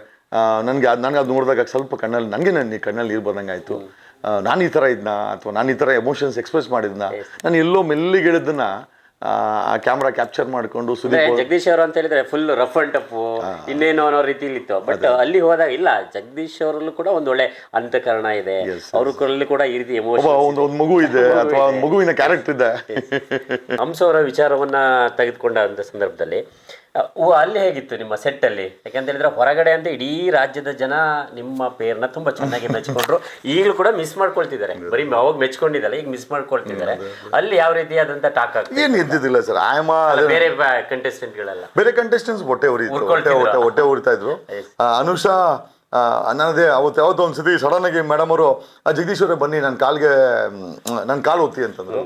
S1: ನನಗೆ ಅದು ನನಗೆ ಅದು ನೋಡಿದಾಗ ಸ್ವಲ್ಪ ಕಣ್ಣಲ್ಲಿ ನನಗೆ ನನ್ನ ಕಣ್ಣಲ್ಲಿ ನೀರು ಬಂದಂಗೆ ಆಯಿತು. ನಾನು ಈ ಥರ ಇದ್ನ? ಅಥವಾ ನಾನು ಈ ಥರ ಎಮೋಷನ್ಸ್ ಎಕ್ಸ್ಪ್ರೆಸ್ ಮಾಡಿದ್ನ? ನಾನು ಎಲ್ಲೋ ಮೆಲ್ಲಿಗೆ ಹೇಳಿದ್ದನ್ನ ಆ ಕ್ಯಾಮ್ರಾ ಕ್ಯಾಪ್ಚರ್ ಮಾಡಿಕೊಂಡು ಸುದೀಪ್
S3: ಜಗದೀಶ್ ಅವರು ಅಂತ ಹೇಳಿದ್ರೆ ಫುಲ್ ರಫ್ ಅಂಡ್ ಟಫ್ ಇನ್ನೇನು ಅನ್ನೋ ರೀತಿಲಿ ಇತ್ತು. ಬಟ್ ಅಲ್ಲಿ ಹೋದಾಗ ಇಲ್ಲ ಜಗದೀಶ್ ಅವರಲ್ಲೂ ಕೂಡ ಒಂದು ಒಳ್ಳೆ ಅಂತಃಕರಣ ಇದೆ. ಅವ್ರ ಕೂಡ ಈ ರೀತಿ
S1: ಒಂದು ಒಂದು ಮಗು ಇದೆ ಅಥವಾ ಒಂದು ಮಗುವಿನ ಕ್ಯಾರೆಕ್ಟರ್ ಇದೆ.
S3: ಹಂಸ ಅವರ ವಿಚಾರವನ್ನ ತೆಗೆದುಕೊಂಡ ಸಂದರ್ಭದಲ್ಲಿ ಅಲ್ಲಿ ಹೇಗಿತ್ತು ನಿಮ್ಮ ಸೆಟ್ ಅಲ್ಲಿ? ಯಾಕಂತ ಹೇಳಿದ್ರೆ ಹೊರಗಡೆ ಅಂತ ಇಡೀ ರಾಜ್ಯದ ಜನ ನಿಮ್ಮ ಪೇರ್ನ ತುಂಬಾ ಚೆನ್ನಾಗಿ ಮೆಚ್ಕೊಂಡ್ರು. ಈಗಲೂ ಕೂಡ ಮಿಸ್ ಮಾಡ್ಕೊಳ್ತಿದ್ದಾರೆ. ಬರೀ ಅವಾಗ ಮೆಚ್ಕೊಂಡಿದ್ದಲ್ಲ ಈಗ ಮಿಸ್ ಮಾಡ್ಕೊಳ್ತಿದ್ದಾರೆ. ಅಲ್ಲಿ ಯಾವ ರೀತಿಯಾದಂತ ಟಾಕ್
S1: ಏನು ಇದ್ದಿದ್ದಿಲ್ಲ ಸರ್ ಬೇರೆ
S3: ಬೇರೆ ಕಂಟೆಸ್ಟೆಂಟ್ಗಳೆಲ್ಲ
S1: ಬೇರೆ ಕಂಟೆಸ್ಟೆಂಟ್ಸ್ ಹೊಟ್ಟೆ ಉರಿ ಹೊಟ್ಟೆ. ಹೊಟ್ಟೆ ಉರಿತಾ ಇದ್ರು. ಅನುಷಾ ನನ್ನದೇ ಅವತ್ತು ಯಾವತ್ತೋ ಒಂದು ಸತಿ ಸಡನ್ ಆಗಿ ಮೇಡಮ್ ಅವರು ಜಗದೀಶ್ವರ ಅವರೇ ಬನ್ನಿ ನನ್ನ ಕಾಲ್ಗೆ ನನ್ನ ಕಾಲು ಒತ್ತಿ ಅಂತಂದ್ರು.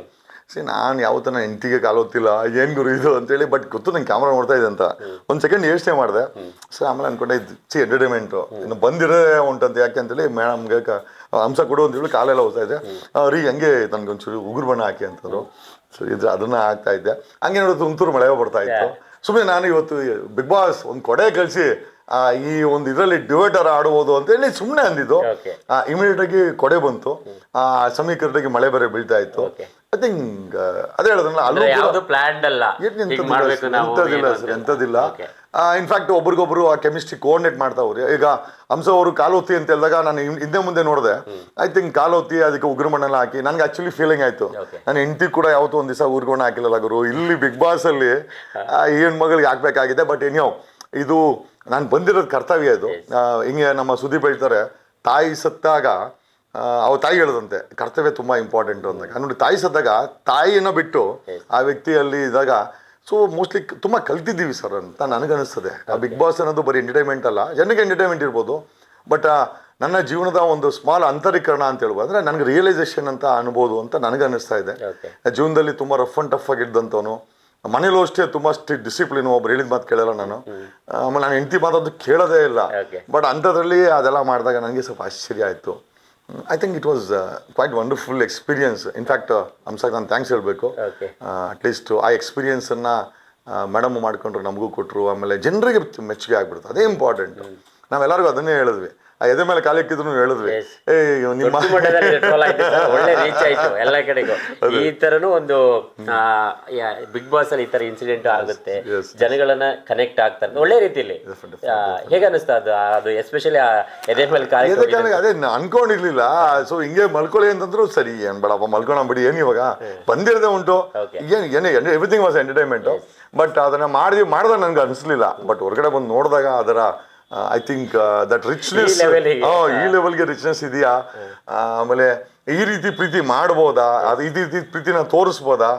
S1: ಸರಿ ನಾನು ಯಾವತ್ತೂ ನನ್ನ ಹೆಂಡತಿಗೆ ಕಾಲು ಒತ್ತಿಲ್ಲ ಏನು ಗುರು ಇದು ಅಂತೇಳಿ ಬಟ್ ಗೊತ್ತು ನಂಗೆ ಕ್ಯಾಮ್ರಾ ನೋಡ್ತಾ ಇದೆ ಅಂತ. ಒಂದು ಸೆಕೆಂಡ್ ಯೋಚನೆ ಮಾಡಿದೆ. ಸರ್ ಆಮೇಲೆ ಅನ್ಕೊಂಡೆ ಇದು ಸಿ ಎಂಟರ್ಟೈನ್ಮೆಂಟು ಇನ್ನು ಬಂದಿರೋ ಉಂಟಂತ ಯಾಕೆ ಅಂತೇಳಿ ಮೇಡಮ್ಗೆ ಅಂಶ ಕೊಡು ಅಂತೇಳಿ ಕಾಲೆಲ್ಲ ಹೋಗ್ತಾ ಇದೆ ಅವ್ರಿಗೆ ರೀ ಹಂಗೆ ನನಗೊಂಚೂರು ಉಗುರು ಬಣ್ಣ ಹಾಕಿ ಅಂತಂದ್ರು. ಸೊ ಇದು ಅದನ್ನ ಆಗ್ತಾ ಇದ್ದೆ. ಹಂಗೆ ನೋಡೋದು ತುಂತುರು ಮಳೆ ಬರ್ತಾ ಇತ್ತು. ಸುಮ್ಮನೆ ನಾನು ಇವತ್ತು ಬಿಗ್ ಬಾಸ್ ಒಂದು ಕೊಡೆ ಕಳಿಸಿ ಈ ಒಂದು ಇದರಲ್ಲಿ ಡಿವೈಡರ್ ಆಡ್ಬೋದು ಅಂತ ಹೇಳಿ ಸುಮ್ಮನೆ ಅಂದಿದ್ದು. ಇಮಿಡಿಯೇಟ್ ಆಗಿ ಕೊಡೆ ಬಂತು. ಆ ಸಮೀಕರಣಕ್ಕೆ ಮಳೆ ಬೇರೆ ಬೀಳ್ತಾ ಇತ್ತು. ಐ ಥಿಂಕ್ ಅದೇ ಹೇಳೋದಲ್ಲ ಅಲ್ಲೂ ಕೂಡ
S3: ಪ್ಲಾನ್ಡ್ ಅಲ್ಲ.
S1: ಏನ್
S3: ಹೀಗ್
S1: ಎಂತದಿಲ್ಲ
S3: ಮಾಡ್ಬೇಕು
S1: ಸರ್,
S3: ನಾವು
S1: ಎಂತದಿಲ್ಲ
S3: ಏನು
S1: ಸರ್
S3: ಅಂತ. Okay.
S1: ಇನ್ಫ್ಯಾಕ್ಟ್ ಒಬ್ರಿಗೊಬ್ರು ಆ ಕೆಮಿಸ್ಟ್ರಿ ಕೋಆರ್ಡಿನೇಟ್ ಮಾಡ್ತಾ ಹೋಗ್ರಿ ಈಗ ಹಂಸ ಅವರು ಕಾಲೋತಿ ಅಂತ ಹೇಳಿದಾಗ ನಾನು ಹಿಂ- ಹಿಂದೆ ಮುಂದೆ ನೋಡಿದೆ. ಐ ಥಿಂಕ್ ಕಾಲೋತಿ ಅದಕ್ಕೆ ಉಗ್ರ ಮಣ್ಣೆಲ್ಲ ಹಾಕಿ ನನಗೆ ಆಕ್ಚುಲಿ ಫೀಲಿಂಗ್ ಆಯ್ತು.
S3: Okay.
S1: ನನ್ನ ಹೆಂಡತಿ ಕೂಡ ಯಾವತ್ತೂ ಒಂದು ದಿವಸ ಊರ್ಗೋಣ ಹಾಕಿಲ್ಲ ಗುರು. ಇಲ್ಲಿ ಬಿಗ್ ಬಾಸ್ ಅಲ್ಲಿ ಆ, ಮಗಳಿಗೆ ಹೆಣ್ಮಗಳಿಗೆ ಹಾಕ್ಬೇಕಾಗಿದೆ. ಬಟ್ ಎನ್ಯೋ ಇದು ನಾನು ಬಂದಿರೋದು ಕರ್ತವ್ಯ ಇದು. ಆ, ಹಿಂಗೆ ನಮ್ಮ ಸುದೀಪ್ ಹೇಳ್ತಾರೆ ತಾಯಿ ಸತ್ತಾಗ ಅವ್ರ ತಾಯಿ ಹೇಳದಂತೆ ಕರ್ತವ್ಯ ತುಂಬ ಇಂಪಾರ್ಟೆಂಟ್ ಅಂದಾಗ. ನೋಡಿ ತಾಯಿ ಸದ್ದಾಗ ತಾಯಿಯನ್ನು ಬಿಟ್ಟು ಆ ವ್ಯಕ್ತಿಯಲ್ಲಿ ಇದ್ದಾಗ ಸೊ ಮೋಸ್ಟ್ಲಿ ತುಂಬ ಕಲ್ತಿದ್ದೀವಿ ಸರ್ ಅಂತ ನನಗನ್ನಿಸ್ತದೆ. ಆ ಬಿಗ್ ಬಾಸ್ ಅನ್ನೋದು ಬರೀ ಎಂಟರ್ಟೈನ್ಮೆಂಟ್ ಅಲ್ಲ ಜನಕ್ಕೆ ಎಂಟರ್ಟೈನ್ಮೆಂಟ್ ಇರ್ಬೋದು ಬಟ್ ನನ್ನ ಜೀವನದ ಒಂದು ಸ್ಮಾಲ್ ಅಂತರೀಕರಣ ಅಂತ ಹೇಳ್ಬೋದು ಅಂದರೆ ನನಗೆ ರಿಯಲೈಸೇಷನ್ ಅಂತ ಅನ್ಬೋದು ಅಂತ ನನಗೆ ಅನ್ನಿಸ್ತಾ ಇದೆ. ಜೀವನದಲ್ಲಿ ತುಂಬ ರಫ್ ಆ್ಯಂಡ್ ಟಫ್ ಆಗಿದ್ದಂಥವನು ಮನೇಲೂ ಅಷ್ಟೇ ತುಂಬ ಸ್ಟ್ರಿಕ್ ಡಿಸಿಪ್ಲಿನ್ ಒಬ್ರು ಹೇಳಿದ ಮಾತು ಕೇಳಲ್ಲ ನಾನು. ಆಮೇಲೆ ನಾನು ಹೆಂಡತಿ ಮಾತಾದ್ದು ಕೇಳೋದೇ ಇಲ್ಲ. ಬಟ್ ಅಂಥದ್ರಲ್ಲಿ ಅದೆಲ್ಲ ಮಾಡಿದಾಗ ನನಗೆ ಸ್ವಲ್ಪ ಆಶ್ಚರ್ಯ ಆಯಿತು. I think it was quite wonderful experience in fact ಹಂಸಾಕ್ ನಾನು ಥ್ಯಾಂಕ್ಸ್ ಹೇಳಬೇಕು. ಅಟ್ಲೀಸ್ಟ್ ಆ ಎಕ್ಸ್ಪೀರಿಯನ್ಸನ್ನು ಮೇಡಮ್ ಮಾಡಿಕೊಂಡ್ರು ನಮಗೂ ಕೊಟ್ಟರು ಆಮೇಲೆ ಜನರಿಗೆ ಮೆಚ್ಚುಗೆ ಆಗ್ಬಿಡ್ತು. ಅದೇ ಇಂಪಾರ್ಟೆಂಟ್ ನಾವೆಲ್ಲರಿಗೂ ಅದನ್ನೇ ಹೇಳಿದ್ವಿ. ಆ ಎದೆ ಮೇಲೆ ಕಾಲಿಕ್ಕಿದ್ರು ಹೇಳಿದ್ವಿ ಏ ನಿಮ್ಮ
S3: ದೊಡ್ಡ ಮಟ್ಟದಲ್ಲಿ troll ಆಯ್ತು sir. ಒಳ್ಳೆ ರೀಚ್ ಆಯ್ತು ಎಲ್ಲ ಕಡೆಗೂ. ಈ ತರನು ಒಂದು ಬಿಗ್ ಬಾಸ್ ಅಲ್ಲಿ ಈ ತರ ಇನ್ಸಿಡೆಂಟ್ ಆಗುತ್ತೆ.
S1: Yes.
S3: ಜನಗಳನ್ನ ಕನೆಕ್ಟ್ ಆಗ್ತಾರೆ ಒಳ್ಳೆ ರೀತಿಯಲ್ಲಿ ಆ, ಹೇಗೆ ಅನಿಸ್ತಾ ಅದು? ಅದು ಎಸ್ಪೆಷಲಿ ಎದೆ ಮೇಲೆ ಕಾರ್ಯಕ್ರಮ
S1: ಕಾಲಿಗೆ ಅದೇ ನಾ ಅನ್ಕೊಂಡಿರ್ಲಿಲ್ಲ. ಸೊ ಹಿಂಗೆ ಮಲ್ಕೊಳ್ಳಿ ಅಂತಂದ್ರು ಸರಿ ಏನ್ ಬೇಡಪ್ಪ ಮಲ್ಕೊಳ್ಳೋಣ ಬಿಡಿ ಏನ್ ಇವಾಗ? ಬಂದಿರದೆ ಉಂಟು.
S3: Okay.
S1: ಏನು ಏನ್ ಎವ್ರಿಥಿಂಗ್ ವಾಸ್ ಎಂಟರ್ಟೈನ್ಮೆಂಟ್ ಬಟ್ ಅದನ್ನ ಮಾಡಿದ್ವಿ ಮಾಡ್ದಾಗ ನನ್ಗೆ ಅನಿಸ್ಲಿಲ್ಲ. ಬಟ್ ಹೊರಗಡೆ ಬಂದು ನೋಡಿದಾಗ ಅದರ ಐ ಥಿಂಕ್ ದಟ್ ರಿಚ್ನೆಸ್
S3: ಈ
S1: ಲೆವೆಲ್ಗೆ ರಿಚ್ನೆಸ್ ಇದೆಯಾ? ಆ, ಆಮೇಲೆ ಈ ರೀತಿ ಪ್ರೀತಿ ಮಾಡ್ಬೋದಾ? ಅದು ಈ ರೀತಿ ಪ್ರೀತಿನ ತೋರಿಸ್ಬೋದಾ?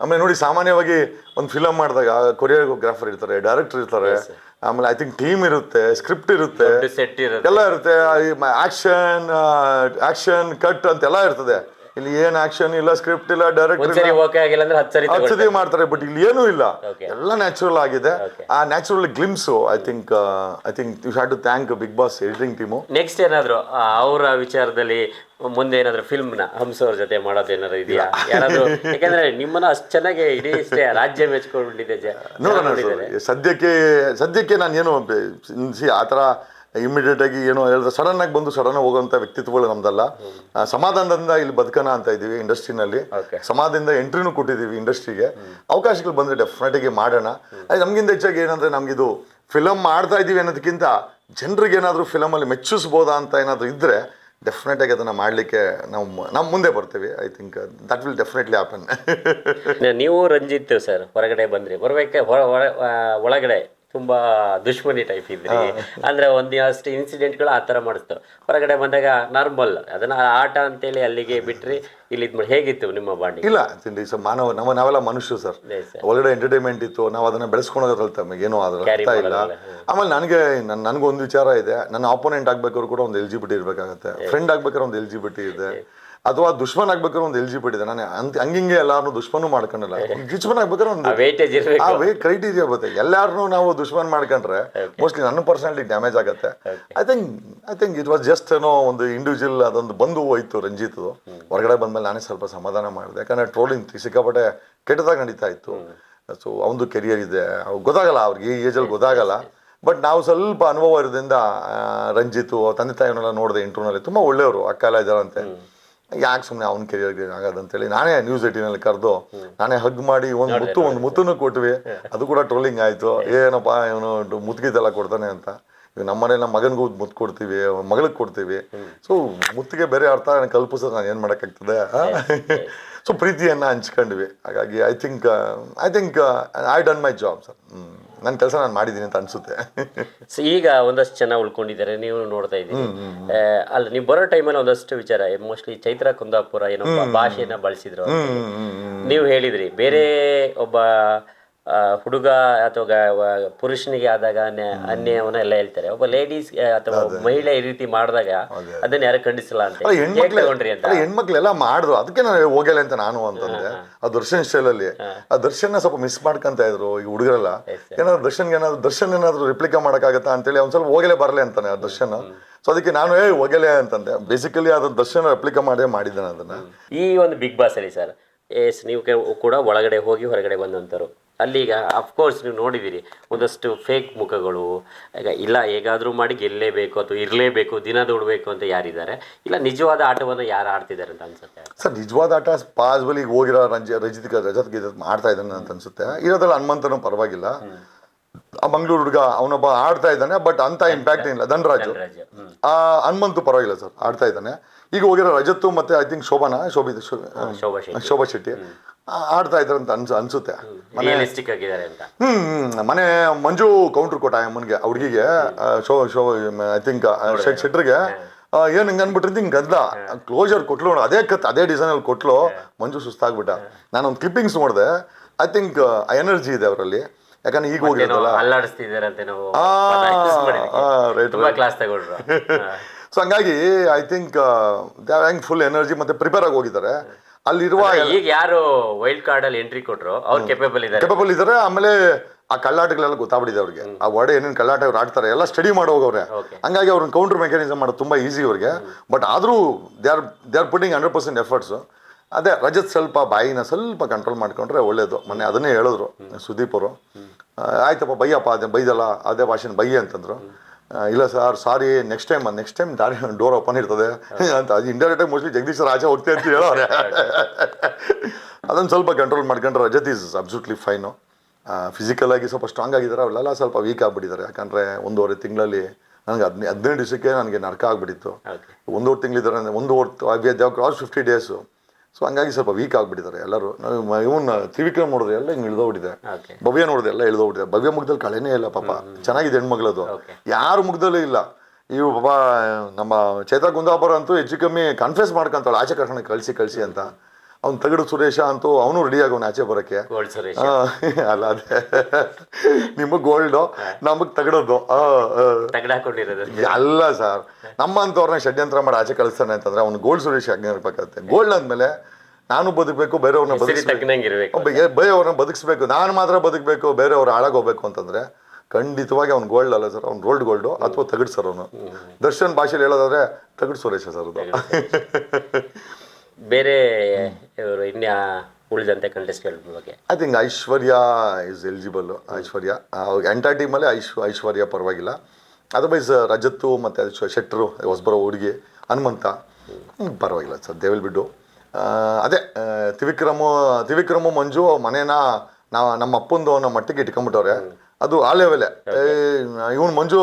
S1: ಆಮೇಲೆ ನೋಡಿ ಸಾಮಾನ್ಯವಾಗಿ ಒಂದು ಫಿಲಮ್ ಮಾಡಿದಾಗ ಕೊರಿಯೋಗ್ರಾಫರ್ ಇರ್ತಾರೆ ಡೈರೆಕ್ಟರ್ ಇರ್ತಾರೆ. ಆಮೇಲೆ ಐ ಥಿಂಕ್ ಟೀಮ್ ಇರುತ್ತೆ ಸ್ಕ್ರಿಪ್ಟ್ ಇರುತ್ತೆ. ಎಲ್ಲ ಇರುತ್ತೆ. ಆಕ್ಷನ್ ಆಕ್ಷನ್ ಕಟ್ ಅಂತೆಲ್ಲ ಇರ್ತದೆ. ಇಲ್ಲಿ ಏನ್ ಆಕ್ಷನ್ ಇಲ್ಲ ಸ್ಕ್ರಿಪ್ಟ್ ಇಲ್ಲ
S3: ಡೈರೆಕ್ಟ್ ಓಕೆ ಆಗಿಲ್ಲ ಅಂದ್ರೆ ಹತ್ತು ಸರಿ
S1: ಹತ್ತು ಸತಿ ಮಾಡ್ತಾರೆ ಬಟ್ ಇಲ್ಲಿ ಏನೂ ಇಲ್ಲ.
S3: Okay.
S1: ಎಲ್ಲ ನ್ಯಾಚುರಲ್ ಆಗಿದೆ. ಆ natural glimpse I think I think you had to thank Bigg Boss editing team
S3: next ಏನಾದ್ರು ಆ, ಅವರ ವಿಚಾರದಲ್ಲಿ ಮುಂದೆ ಏನಾದ್ರು ಫಿಲ್ಮ್ನ ಹಂಸ ಅವ್ರ ಜೊತೆ ಮಾಡೋದು ಏನಾದ್ರು ಇದೆಯಾ? ಯಾರಾದ್ರು ಯಾಕಂದ್ರೆ ನಿಮ್ಮನ್ನ ಅಷ್ಟು ಚೆನ್ನಾಗಿ ಇಡೀ ಇಷ್ಟೇ ರಾಜ್ಯ ಮೆಚ್ಕೊಂಡ್ಬಿಟ್ಟಿದೆ ಜ-
S1: ನೋಡೋಣ
S3: ನೋಡಿದ್ದಾರೆ.
S1: ಸದ್ಯಕ್ಕೆ ಸದ್ಯಕ್ಕೆ ನಾನು ಏನು ಆ ಥರ ಇಮಿಡಿಯೇಟ್ ಆಗಿ ಏನೋ ಹೇಳಿದ್ರೆ ಸಡನ್ ಆಗಿ ಬಂದು ಸಡನ್ ಹೋಗುವಂಥ ವ್ಯಕ್ತಿತ್ವಗಳು ನಮ್ದಲ್ಲ. ಸಮಾಧಾನದಿಂದ ಇಲ್ಲಿ ಬದುಕೋಣ ಅಂತ ಇದ್ದೀವಿ ಇಂಡಸ್ಟ್ರಿನಲ್ಲಿ. ಸಮಾಧಾನದಿಂದ ಎಂಟ್ರಿನೂ ಕೊಟ್ಟಿದ್ದೀವಿ ಇಂಡಸ್ಟ್ರಿಗೆ ಅವಕಾಶಗಳು ಬಂದರೆ ಡೆಫಿನೆಟಾಗಿ ಮಾಡೋಣ. ಅದು ನಮಗಿಂತ ಹೆಚ್ಚಾಗಿ ಏನಂದರೆ ಇದು ಫಿಲಮ್ ಮಾಡ್ತಾ ಇದ್ದೀವಿ ಅನ್ನೋದಕ್ಕಿಂತ ಜನರಿಗೆ ಏನಾದರೂ ಫಿಲಮಲ್ಲಿ ಮೆಚ್ಚಿಸ್ಬೋದಾ ಅಂತ ಏನಾದರೂ ಇದ್ದರೆ ಡೆಫಿನೆಟ್ ಆಗಿ ಅದನ್ನು ಮಾಡಲಿಕ್ಕೆ ನಾವು ನಮ್ಮ ಮುಂದೆ ಬರ್ತೀವಿ. I think that will definitely happen
S3: ನೀವು ರಂಜಿತ್ ಸರ್ ಹೊರಗಡೆ ಬಂದ್ರಿ. ಬರಬೇಕೆ ಒಳಗಡೆ. ತುಂಬಾ ದುಶ್ಮನಿ ಟೈಪ್ ಇದ್ರಿ. ಅಂದ್ರೆ ಒಂದಷ್ಟು ಇನ್ಸಿಡೆಂಟ್ಗಳು ಆ ಥರ ಮಾಡಿಸ್ತು ಹೊರಗಡೆ ಬಂದಾಗ ನಾರ್ಮಲ್ ಅದನ್ನ ಆಟ ಅಂತೇಳಿ ಅಲ್ಲಿಗೆ ಬಿಟ್ರಿ ಇಲ್ಲಿ ಇದ್ ಹೇಗಿತ್ತು ನಿಮ್ಮ ಬಾಂಡಿ
S1: ಇಲ್ಲ ತಿಂಡಿ ಸೊ ಮಾನವ ನಮ್ಮ ನಾವೆಲ್ಲ ಮನುಷ್ಯರು ಸರ್. ಒಳಗಡೆ ಎಂಟರ್ಟೈನ್ಮೆಂಟ್ ಇತ್ತು ನಾವು ಅದನ್ನ ಬೆಳೆಸ್ಕೊಳೋದ್ರಲ್ಲಿ ತಮಗೆ ಏನೋ ಅದ್ರ ಅರ್ಥ ಇಲ್ಲ. ಆಮೇಲೆ ನನಗೆ ನನ್ನ ನನಗೊಂದು ವಿಚಾರ ಇದೆ. ನನ್ನ ಆಪೋನೆಂಟ್ ಆಗ್ಬೇಕಾದ್ರು ಕೂಡ ಒಂದು ಎಲ್ ಜಿ ಬಿಟಿ ಇರಬೇಕಾಗತ್ತೆ. ಫ್ರೆಂಡ್ ಆಗ್ಬೇಕಾದ್ರೆ ಒಂದು ಎಲ್ ಜಿ ಬಿಟಿ ಇದೆ. ಅಥವಾ ದುಶ್ಮನ್ ಆಗ್ಬೇಕಾದ್ರೆ ಒಂದು ಎಲ್ಜಿ ಇದೆ. ನಾನು ಅಂತ ಹಂಗಿಂಗೆ ಎಲ್ಲಾರನ್ನೂ ದುಶ್ಮನು ಮಾಡ್ಕೊಂಡಿಲ್ಲ. ದುಶ್ಮನ್ ಆಗ್ಬೇಕಾದ್ರೆ ಒಂದು
S3: ವೇಟೇಜ್
S1: ಆ ವೇ ಕ್ರೈಟೀರಿಯಾ ಬರುತ್ತೆ ಎಲ್ಲಾರನ್ನೂ ನಾವು ದುಶ್ಮನ್ ಮಾಡ್ಕೊಂಡ್ರೆ ಮೋಸ್ಟ್ಲಿ ನನ್ನ ಪರ್ಸನಾಲಿಟಿ ಡ್ಯಾಮೇಜ್ ಆಗುತ್ತೆ. I think I think it was just ಏನೋ ಒಂದು ಇಂಡಿವಿಜುವಲ್ ಅದೊಂದು ಬಂದು ಹೋಯ್ತು ರಂಜಿತ್ ಹೊರಗಡೆ ಬಂದ್ಮೇಲೆ ನಾನೇ ಸ್ವಲ್ಪ ಸಮಾಧಾನ ಮಾಡಿದೆ. ಯಾಕಂದ್ರೆ ಟ್ರೋಲಿಂಗ್ ಸಿಕ್ಕಾಪಟ್ಟೆ ಕೆಟ್ಟದಾಗ ನಡೀತಾ ಇತ್ತು. ಸೊ ಅವನದು ಕೆರಿಯರ್ ಇದೆ. ಗೊತ್ತಾಗಲ್ಲ ಅವ್ರಿಗೆ ಈ ಏಜಲ್ಲಿ ಗೊತ್ತಾಗಲ್ಲ. ಬಟ್ ನಾವು ಸ್ವಲ್ಪ ಅನುಭವ ಇರೋದ್ರಿಂದ ರಂಜಿತು ರಂಜಿತ್ ತಂದೆ ತಾಯಿನೆಲ್ಲ ನೋಡಿದೆ ಇಂಟರ್ನಲ್ಲಿ ತುಂಬ ಒಳ್ಳೆಯವರು ಅಕ್ಕ ಎಲ್ಲ ಇದ್ದಾರಂತೆ ಯಾಕೆ ಸುಮ್ಮನೆ ಅವ್ನ ಕೆರಿಯರ್ಗೆ ಹೇಳಿ ನಾನೇ ನ್ಯೂಸ್ ಏಟಿನಲ್ಲಿ ಕರೆದು ನಾನೇ ಹಗ್ ಮಾಡಿ ಒಂದು ಮುತ್ತು ಒಂದು ಮುತ್ತನ್ನು ಕೊಟ್ವಿ. ಅದು ಕೂಡ ಟ್ರೋಲಿಂಗ್ ಆಯಿತು. ಏನಪ್ಪ ಇವನು ಮುತ್ತಿಗೆದೆಲ್ಲ ಕೊಡ್ತಾನೆ ಅಂತ. ಇವ್ ನಮ್ಮ ಮಗನಿಗೂ ಮುತ್ತು ಕೊಡ್ತೀವಿ ಮಗಳಿಗೆ ಕೊಡ್ತೀವಿ. ಸೊ ಮುತ್ತಿಗೆ ಬೇರೆ ಅರ್ಥ ಕಲ್ಪಿಸೋದು ನಾನು ಏನು ಮಾಡೋಕ್ಕಾಗ್ತದೆ? ಸೊ ಪ್ರೀತಿಯನ್ನು ಹಂಚ್ಕೊಂಡ್ವಿ. ಹಾಗಾಗಿ I think I think I done my job sir ನನ್ನ ಕೆಲಸ ನಾನು ಮಾಡಿದ್ದೀನಿ ಅಂತ ಅನ್ಸುತ್ತೆ.
S3: ಸೊ ಈಗ ಒಂದಷ್ಟು ಜನ ಉಳ್ಕೊಂಡಿದ್ದಾರೆ ನೀವು ನೋಡ್ತಾ ಇದ್ದೀರಿ. ಆ, ಅಲ್ಲ ನೀವು ಬರೋ ಟೈಮಲ್ಲಿ ಒಂದಷ್ಟು ವಿಚಾರ ಮೋಸ್ಟ್ಲಿ ಚೈತ್ರ ಕುಂದಾಪುರ ಏನೋ ಭಾಷೆಯನ್ನ ಭಾಷೆನ ಬಳಸಿದ್ರು. ನೀವು ಹೇಳಿದ್ರಿ ಬೇರೆ ಒಬ್ಬ ಹುಡುಗ ಅಥವಾ ಪುರುಷನಿಗೆ ಆದಾಗ ಅನ್ಯ ಅನ್ಯಾಯವನ್ನ ಎಲ್ಲ ಹೇಳ್ತಾರೆ. ಒಬ್ಬ ಲೇಡೀಸ್ ಅಥವಾ ಮಹಿಳೆ ಈ ರೀತಿ ಮಾಡಿದಾಗ ಅದನ್ನ ಯಾರು ಖಂಡಿಸಲ್ಲ ಅಂತ
S1: ಹೆಣ್ಮಕ್ಳು
S3: ಅಂತ?
S1: ಹೆಣ್ಮಕ್ಳೆಲ್ಲ ಮಾಡಿದ್ರು ಅದಕ್ಕೆ ನಾನು ಹೋಗಲ್ಲ ಅಂತ ನಾನು ಅಂತಂದ್ರೆ ಆ ದರ್ಶನ್ ಶೈಲಲ್ಲಿ ಆ ದರ್ಶನ್ ಸ್ವಲ್ಪ ಮಿಸ್ ಮಾಡ್ಕೊಂತ ಇದ್ರು ಈ ಹುಡುಗರೆಲ್ಲ. ಏನಾದ್ರು ದರ್ಶನ್ ಏನಾದ್ರು ದರ್ಶನ್ ಏನಾದ್ರು ರಿಪ್ಲಿಕಾ ಮಾಡಕ್ಕಾಗತ್ತಾ ಅಂತೇಳಿ ಒಂದ್ ಸ್ವಲ್ಪ ಹೋಗಲೇ ಬರಲೇ ಅಂತಾನೆ ಆ ದರ್ಶನ್. ಸೊ ಅದಕ್ಕೆ ನಾನು ಏ ಹೋಗಲೇ ಅಂತಂದೆ. ಬೇಸಿಕಲಿ ಅದನ್ನ ದರ್ಶನ್ ರೆಪ್ಲಿಕಾ ಮಾಡೇ ಮಾಡಿದ್ದಾನೆ ಅದನ್ನ.
S3: ಈ ಒಂದು ಬಿಗ್ ಬಾಸ್ ಅಲ್ಲಿ ಸರ್ ಎಸ್ ನೀವು ಕೂಡ ಒಳಗಡೆ ಹೋಗಿ ಹೊರಗಡೆ ಬಂದಂಥವ್ರು ಅಲ್ಲಿ ಈಗ ಅಫ್ಕೋರ್ಸ್ ನೀವು ನೋಡಿದ್ದೀರಿ ಒಂದಷ್ಟು ಫೇಕ್ ಮುಖಗಳು ಈಗ ಇಲ್ಲ ಹೇಗಾದರೂ ಮಾಡಿ ಗೆಲ್ಲೇಬೇಕು ಅಥವಾ ಇರಲೇಬೇಕು ದಿನ ದುಡಬೇಕು ಅಂತ ಯಾರಿದ್ದಾರೆ? ಇಲ್ಲ ನಿಜವಾದ ಆಟವನ್ನು ಯಾರು ಆಡ್ತಿದ್ದಾರೆ ಅಂತ ಅನ್ಸುತ್ತೆ?
S1: ಸರ್ ನಿಜವಾದ ಆಟ ಪಾಸ್ಬಲ್ ಈಗ ಹೋಗಿರೋ ರಂಜ ರಜಿತ್ ರಜತ್ ಗಿಜತ್ ಮಾಡ್ತಾ ಇದ್ದಾನೆ ಅಂತ ಅನ್ಸುತ್ತೆ. ಇರೋದ್ರಲ್ಲಿ ಹನುಮಂತನೂ ಪರವಾಗಿಲ್ಲ. ಆ ಮಂಗಳೂರು ಹುಡುಗ ಅವನೊಬ್ಬ ಆಡ್ತಾ ಇದ್ದಾನೆ ಬಟ್ ಅಂತ ಇಂಪ್ಯಾಕ್ಟ್ ಇಲ್ಲ ಧನರಾಜು.
S3: ಧನರಾಜು,
S1: ಆ ಹನುಮಂತು ಪರವಾಗಿಲ್ಲ ಸರ್ ಆಡ್ತಾ ಇದ್ದಾನೆ. ಈಗ ಹೋಗಿರೋ ರಜತ್ತು ಮತ್ತೆ ಐ ಥಿಂಕ್ ಶೋಭನಾ ಶೋಭಿ
S3: ಶೋಭಾ ಶೆಟ್ಟಿ.
S1: ಶೋಭಾ ಶೆಟ್ಟಿ. ಆ, ಆಡ್ತಾ ಇದ್ದಾರೆ ಅಂತ ಅನ್ಸ ಅನ್ಸುತ್ತೆ.
S3: ರಿಯಲಿಸ್ಟಿಕ್ ಆಗಿದ್ದಾರೆ ಅಂತ.
S1: ಹ್ಮ್ ಹ್ಮ್. ಮನೆ ಮಂಜು ಕೌಂಟರ್ ಕೊಟ್ಟ ಅಮ್ಮನ್ಗೆ ಆ ಹುಡುಗಿಗೆ ಶೋ ಶೋ ಐ ಥಿಂಕ್ ಶೆಟ್ರಿಗೆ ಏನ್ ಹಿಂಗೆ ಅನ್ಬಿಟ್ರಿ ಹಿಂಗೆ ಗದ್ದ ಕ್ಲೋಜರ್ ಕೊಟ್ಲು ನೋಡು. ಅದೇ ಕತ್ ಅದೇ ಡಿಸೈನಲ್ಲಿ ಕೊಟ್ಲು. ಮಂಜು ಸುಸ್ತಾಗ್ಬಿಟ್ಟ. ನಾನು ಒಂದು ಕ್ಲಿಪ್ಪಿಂಗ್ಸ್ ನೋಡಿದೆ. ಐ ಥಿಂಕ್ ಎನರ್ಜಿ ಇದೆ ಅವರಲ್ಲಿ. ಯಾಕಂದ್ರೆ ಈಗ ಹೋಗಿರೋದಲ್ಲ.
S3: ಅಲ್ಲಾಡಿಸ್ತಿದ್ದಾರೆ ಅಂತ ನಾವು
S1: ಆ,
S3: use
S1: ಆ, right,
S3: ತುಂಬಾ
S1: right.
S3: ಕ್ಲಾಸ್ ತಗೊಂಡ್ರು.
S1: ಸೊ ಹಂಗಾಗಿ I think they hang full energy ಮತ್ತೆ ಪ್ರಿಪೇರ್ ಆಗಿ ಹೋಗಿದ್ದಾರೆ. ಅಲ್ಲಿರುವ
S3: ಈಗ ಯಾರು ವೈಲ್ಡ್ ಕಾರ್ಡ್ ಅಲ್ಲಿ ಎಂಟ್ರಿ ಕೊಟ್ರು ಅವ್ರು ಕೆಪೇಬಲ್ ಇದ್ದಾರೆ.
S1: ಕೆಪೇಬಲ್ ಇದ್ದಾರೆ ಆಮೇಲೆ ಆ ಕಳ್ಳಾಟಗಳೆಲ್ಲ ಗೊತ್ತಾಗ್ಬಿಟ್ಟಿದೆ ಅವ್ರಿಗೆ. ಆ ವರ್ಡ್ ಏನೇನು ಕಳ್ಳಾಟ ಅವ್ರು ಆಡ್ತಾರೆ ಎಲ್ಲ ಸ್ಟಡಿ
S3: ಮಾಡೋಗವ್ರೆ
S1: ಹಂಗಾಗಿ ಅವ್ರನ್ನ ಕೌಂಟರ್ ಮೆಕ್ಯಾನಿಸಮ್ ಮಾಡೋದು ತುಂಬ ಈಸಿ ಅವ್ರಿಗೆ. ಬಟ್ ಆದರೂ they are they are putting hundred percent efforts ಅದೇ ರಜತ್ ಸ್ವಲ್ಪ ಬಾಯಿನ ಸ್ವಲ್ಪ ಕಂಟ್ರೋಲ್ ಮಾಡ್ಕೊಂಡ್ರೆ ಒಳ್ಳೇದು. ಮೊನ್ನೆ ಅದನ್ನೇ ಹೇಳಿದ್ರು ಸುದೀಪ್ ಅವರು. ಆಯ್ತಪ್ಪ ಬೈಯಪ್ಪ ಅದೇ ಬೈದಲ್ಲ ಅದೇ ಭಾಷೆನ ಬೈ ಅಂತಂದ್ರು. ಇಲ್ಲ sir sorry next time next time ದಾರಿ ಡೋರ್ ಓಪನ್ ಇರ್ತದೆ. ಅಂತ ಅದು ಇಂಡೈರೆಕ್ಟಾಗಿ ಮೋಸ್ಟ್ಲಿ ಜಗದೀಶ್ ಸರ್ ಆಚೆ ಹೋಗ್ತೇವೆ ಅಂತ ಹೇಳೋರೆ. ಅದನ್ನು ಸ್ವಲ್ಪ ಕಂಟ್ರೋಲ್ ಮಾಡ್ಕೊಂಡ್ರೆ Rajath is absolutely fine physical ಆಗಿ ಸ್ವಲ್ಪ ಸ್ಟ್ರಾಂಗ್ ಆಗಿದ್ದಾರೆ ಅವಳೆಲ್ಲ ಸ್ವಲ್ಪ ವೀಕ್ ಆಗಿಬಿಟ್ಟಿದ್ದಾರೆ ಯಾಕಂದರೆ ಒಂದೂವರೆ ತಿಂಗಳಲ್ಲಿ ನನಗೆ ಹದಿನ ಹದಿನೈದು ದಿವಸಕ್ಕೆ ನನಗೆ ನರಕ ಆಗಿಬಿಟ್ಟಿತ್ತು. ಒಂದೂವರೆ ತಿಂಗಳಿದ್ದಾರೆ ಅಂದರೆ ಒಂದೂವರೆ ದೇವ್ ಕ್ರಾಸ್ ಫಿಫ್ಟಿ ಡೇಸು ಸೊ ಹಂಗಾಗಿ ಸ್ವಲ್ಪ ವೀಕ್ ಆಗಿಬಿಟ್ಟಿದ್ದಾರೆ. ಎಲ್ಲರೂ ನಾವು ಇವನ್ನ ತ್ರಿವಿಕ್ರಮ್ ನೋಡಿದ್ರೆ ಎಲ್ಲ ಹಿಂಗೆ ಇಳ್ದೋಗ್ಬಿಟ್ಟಿದೆ. ಭವ್ಯ ನೋಡಿದೆ ಎಲ್ಲ ಇಳಿದೋಗ್ಬಿಟ್ಟಿದೆ. ಭವ್ಯ ಮುಗ್ದಲ್ಲಿ ಕಳೆನೇ ಇಲ್ಲ ಪಾಪ. ಚೆನ್ನಾಗಿದೆ ಹೆಣ್ಮಗಳದು. ಯಾರು ಮುಗ್ದಲ್ಲೂ ಮುಖದಲ್ಲೂ ಇಲ್ಲ. ಇವು ಪಾಪ ನಮ್ಮ ಚೈತ್ರ ಕುಂದಾಪುರ ಅಂತೂ ಹೆಚ್ಚು ಕಮ್ಮಿ ಕನ್ಫ್ಯೂಸ್ ಮಾಡ್ಕೊಂತಾಳೆ. ಆಚೆ ಕರ್ಕೊಂಡು ಕಳಿಸಿ ಕಳಿಸಿ ಅಂತ. ಅವ್ನು ತಗಡು ಸುರೇಶ ಅಂತೂ ಅವನು ರೆಡಿ ಆಗೋನು ಆಚೆ ಬರೋಕ್ಕೆ. ಅಲ್ಲ ಅದೇ. ನಿಮಗೆ ಗೋಲ್ಡು ನಮಗೆ ತಗಡೋದು. ಅಲ್ಲ ಸರ್. ನಮ್ಮಂಥವ್ರನ್ನ ಷಡ್ಯಂತ್ರ ಮಾಡಿ ಆಚೆ ಕಳಿಸ್ತಾನೆ ಅಂತಂದ್ರೆ ಅವ್ನು ಗೋಲ್ಡ್ ಸುರೇಶ್ ಹಂಗೆ ಇರ್ಬೇಕಾಗತ್ತೆ. ಗೋಲ್ಡ್ ಅಂದಮೇಲೆ ನಾನು ಬದುಕಬೇಕು ಬೇರೆಯವ್ರನ್ನ ಬದುಕಿಸ್ಬೇಕು. ಬೇರೆಯವ್ರನ್ನ ಬದುಕಿಸ್ಬೇಕು. ನಾನು ಮಾತ್ರ ಬದುಕಬೇಕು ಬೇರೆಯವ್ರು ಹಾಳಾಗೋಗ್ಬೇಕು ಅಂತಂದ್ರೆ ಖಂಡಿತವಾಗಿ ಅವ್ನು ಗೋಲ್ಡ್ ಅಲ್ಲ ಸರ್. ಅವ್ನು ರೋಲ್ಡ್ ಗೋಲ್ಡು ಅಥವಾ ತಗಡ್ ಸರ್ ಅವನು. ದರ್ಶನ್ ಭಾಷೆಯಲ್ಲಿ ಹೇಳೋದಾದ್ರೆ ತಗಡ್ ಸುರೇಶ ಸರ್ ಅದು.
S3: ಬೇರೆ ಇವರು ಇನ್ಯಾ ಉಳಿದಂತೆ ಕಂಟೆಸ್ಟೆಂಟ್ ಬಗ್ಗೆ.
S1: I think Aishwarya is eligible Aishwarya. Enter ಟೀಮಲ್ಲಿ ಐಶ್ ಐಶ್ವರ್ಯ ಪರವಾಗಿಲ್ಲ. ಅದರ್ವೈಸ್ ರಜತ್ತು ಮತ್ತು ಶೆಟ್ಟರು ಹೊಸಬರ ಹುಡುಗಿ ಹನುಮಂತ ಪರವಾಗಿಲ್ಲ ಸರ್ ದೇವಿಲ್ ಬಿಡು ಆ, ಅದೇ ತಿವಿಕ್ರಮು ತ್ರಿವಿಕ್ರಮು ತ್ರಿವಿಕ್ರಮು ಮಂಜು ಮನೇನ ನಾವು ನಮ್ಮ ಅಪ್ಪಂದು ನಮ್ಮ ಮಟ್ಟಿಗೆ ಇಟ್ಕೊಂಬಿಟ್ಟವ್ರೆ ಅದು ಆ ಲೆವೆಲೆ ಇವನು ಮಂಜು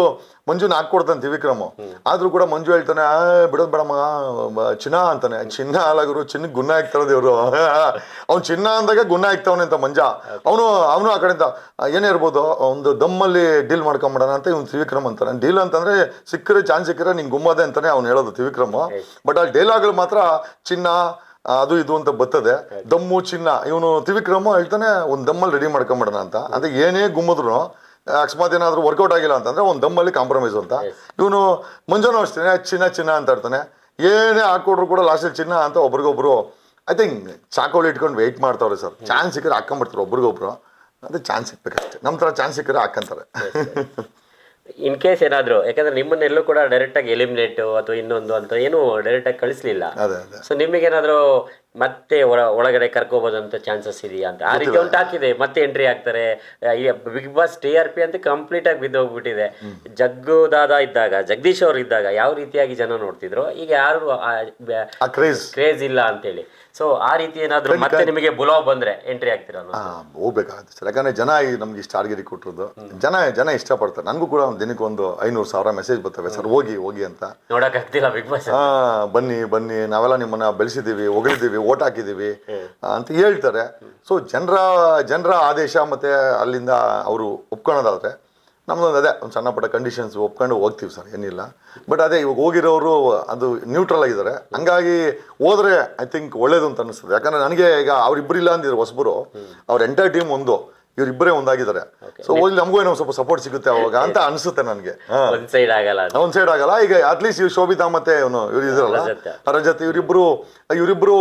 S1: ಮಂಜು ನಾಕ್ ಕೊಡ್ತಾನೆ ತಿವಿಕ್ರಮ ಆದ್ರೂ ಕೂಡ ಮಂಜು ಹೇಳ್ತಾನೆ ಆ ಬಿಡೋದ್ ಬೇಡಮ್ಮ ಚಿನ್ನ ಅಂತಾನೆ. ಚಿನ್ನ ಹಾಲಾಗರು ಚಿನ್ನ ಗುನ್ನ ಹಾಕ್ತಾರದು ಇವರು ಅವ್ನು ಚಿನ್ನ ಅಂದಾಗ ಗುನ್ನ ಹಾಕ್ತಾವನೆ ಅಂತ ಮಂಜ. ಅವನು ಅವನು ಆ ಕಡೆಯಿಂದ ಏನೇ ಇರ್ಬೋದು ಒಂದು ದಮ್ಮಲ್ಲಿ ಡೀಲ್ ಮಾಡ್ಕೊಂಬಿಡೋಣ ಅಂತ ಇವ್ನು ತ್ರಿವಿಕ್ರಮ್ ಅಂತಾನೆ. ಡೀಲ್ ಅಂತಂದ್ರೆ ಸಿಕ್ಕರೆ ಚಾನ್ಸ್ ಸಿಕ್ಕರೆ ನಿಂಗೆ ಗುಮ್ಮದೆ ಅಂತಾನೆ ಅವ್ನು ಹೇಳೋದು ತ್ರಿವಿಕ್ರಮ್. ಬಟ್ ಆ ಡೈಲಾಗ್ಗಳು ಮಾತ್ರ ಚಿನ್ನ ಅದು ಇದು ಅಂತ ಬತ್ತದೆ. ದಮ್ಮು ಚಿನ್ನ ಇವನು ತಿವಿಕ್ರಮ ಹೇಳ್ತಾನೆ ಒಂದು ದಮ್ಮಲ್ಲಿ ರೆಡಿ ಮಾಡ್ಕೊಂಬಿಡೋಣ ಅಂತ. ಅಂದ್ರೆ ಏನೇ ಗುಮ್ಮಿದ್ರು ಅಕಸ್ಮಾತ್ ಏನಾದರೂ ವರ್ಕೌಟ್ ಆಗಿಲ್ಲ ಅಂತಂದ್ರೆ ಒಂದು ದಮ್ಮಲ್ಲಿ ಕಾಂಪ್ರಮೈಸ್ ಅಂತ. ಇವನು ಮುಂಜಾನೆ ಅಷ್ಟೇ ಚಿನ್ನ ಚಿನ್ನ ಅಂತ ಇರ್ತಾನೆ ಏನೇ ಹಾಕೊಡ್ರು ಕೂಡ ಲಾಸ್ಟಲ್ಲಿ ಚಿನ್ನ ಅಂತ ಒಬ್ರಿಗೊಬ್ರು ಐ ಥಿಂಕ್ ಚಾಕೋಲಿ ಇಟ್ಕೊಂಡು ವೆಯ್ಟ್ ಮಾಡ್ತಾವ್ರೆ ಸರ್. ಚಾನ್ಸ್ ಸಿಕ್ಕರೆ ಹಾಕೊಂಬಿಡ್ತಾರೆ ಒಬ್ರಿಗೊಬ್ರು. ಅದೇ ಚಾನ್ಸ್ ಸಿಕ್ಬೇಕಷ್ಟೇ ನಮ್ಮ ಥರ ಚಾನ್ಸ್ ಸಿಕ್ಕರೆ ಹಾಕಂತಾರೆ
S3: ಇನ್ ಕೇಸ್ ಏನಾದ್ರು ಯಾಕಂದ್ರೆ ನಿಮ್ಮನ್ನೆಲ್ಲೂ ಕೂಡ ಡೈರೆಕ್ಟ್ ಆಗಿ ಎಲಿಮಿನೇಟ್ ಅಥವಾ ಇನ್ನೊಂದು ಅಂತ ಏನು ಡೈರೆಕ್ಟ್ ಆಗಿ ಕಳಿಸ್ಲಿಲ್ಲ. ಸೊ ನಿಮಗೇನಾದ್ರೂ ಮತ್ತೆ ಒಳ ಒಳಗಡೆ ಕರ್ಕೋಬೋದಂತ ಚಾನ್ಸಸ್ ಇದೆಯಾ ಅಂತ? ಆ ರೀತಿ ಒಂದು ಹಾಕಿದೆ ಮತ್ತೆ ಎಂಟ್ರಿ ಆಗ್ತಾರೆ. Bigg Boss T R P ಅಂತ ಕಂಪ್ಲೀಟ್ ಆಗಿ ಬಿದ್ದೋಗ್ಬಿಟ್ಟಿದೆ ಜಗ್ಗು ದಾದಾ ಇದ್ದಾಗ ಜಗದೀಶ್ ಅವ್ರು ಇದ್ದಾಗ ಯಾವ ರೀತಿಯಾಗಿ ಜನ ನೋಡ್ತಿದ್ರು? ಈಗ ಯಾರು
S1: ಆ ಕ್ರೇಜ್
S3: ಕ್ರೇಜ್ ಇಲ್ಲ ಅಂತೇಳಿ. ಸೊ ಆ ರೀತಿ ಏನಾದ್ರು ಮತ್ತೆ ನಿಮಗೆ ಬುಲಾವ್ ಬಂದ್ರೆ ಎಂಟ್ರಿ ಆಗ್ತೀರಾ.
S1: ಹಾ ಹೋಗ್ಬೇಕಾಗುತ್ತೆ ಸರ್. ಯಾಕಂದ್ರೆ ಜನ ಈ ನಮ್ಗೆ ಇಷ್ಟ ಆರ್ಗಿರಿ ಕೊಟ್ಟಿರೋದು. ಜನ ಜನ ಇಷ್ಟಪಡ್ತಾರೆ. ನನಗೂ ಕೂಡ ಒಂದು ದಿನಕ್ಕೆ ಒಂದು ಐನೂರು ಸಾವಿರ ಮೆಸೇಜ್ ಬರ್ತವೆ ಸರ್. ಹೋಗಿ ಹೋಗಿ ಅಂತ.
S3: ನೋಡಕ್ ಆಗ್ತಿಲ್ಲ ಬಿಗ್ ಬಾಸ್
S1: ಹಾ ಬನ್ನಿ ಬನ್ನಿ. ನಾವೆಲ್ಲ ನಿಮ್ಮನ್ನ ಬೆಳೆಸಿದೀವಿ ಹೊಗಳಿದ್ದೀವಿ ಓಟ್ ಹಾಕಿದೀವಿ ಅಂತ ಹೇಳ್ತಾರೆ. ಸೊ ಜನರ ಜನರ ಆದೇಶ ಮತ್ತೆ ಅಲ್ಲಿಂದ ಅವರು ಒಪ್ಕೊಳೋದಾದ್ರೆ ನಮ್ದೊಂದು ಅದೇ ಒಂದು ಸಣ್ಣ ಪುಟ್ಟ ಕಂಡೀಷನ್ಸ್ ಒಪ್ಕೊಂಡು ಹೋಗ್ತೀವಿ ಸರ್ ಏನಿಲ್ಲ. ಬಟ್ ಅದೇ ಇವಾಗ ಹೋಗಿರೋರು ಅದು ನ್ಯೂಟ್ರಲ್ ಆಗಿದ್ದಾರೆ. ಹಂಗಾಗಿ ಹೋದ್ರೆ ಐ ಥಿಂಕ್ ಒಳ್ಳೇದು ಅಂತ ಅನಿಸ್ತದೆ ಯಾಕಂದ್ರೆ ನನಗೆ ಈಗ ಅವ್ರಿಬ್ಬರಿಲ್ಲ ಅಂದಿದ್ರು ಹೊಸಬರು ಅವ್ರ ಎಂಟೈರ್ ಟೀಮ್ ಒಂದು ಇವರಿಬ್ಬರೇ ಒಂದಾಗಿದ್ದಾರೆ. ಸೊ ಹೋಗಿ ನಮಗೂ ಏನೋ ಸ್ವಲ್ಪ ಸಪೋರ್ಟ್ ಸಿಗುತ್ತೆ ಅವಾಗ ಅಂತ ಅನಿಸುತ್ತೆ ನನಗೆ.
S3: ಒಂದು ಸೈಡ್ ಆಗಲ್ಲ ಅಂತ.
S1: ಒಂದ್ ಸೈಡ್ ಆಗಲ್ಲ. ಈಗ ಅಟ್ಲೀಸ್ಟ್ ಇವ್ ಶೋಭಿತಾ ಮತ್ತೆ ಇವನು ಇವ್ರು ಇದ್ರಲ್ಲ.
S3: ರಜತ್.
S1: ಜೊತೆ ಇವರಿಬ್ಬರು ಇವರಿಬ್ರು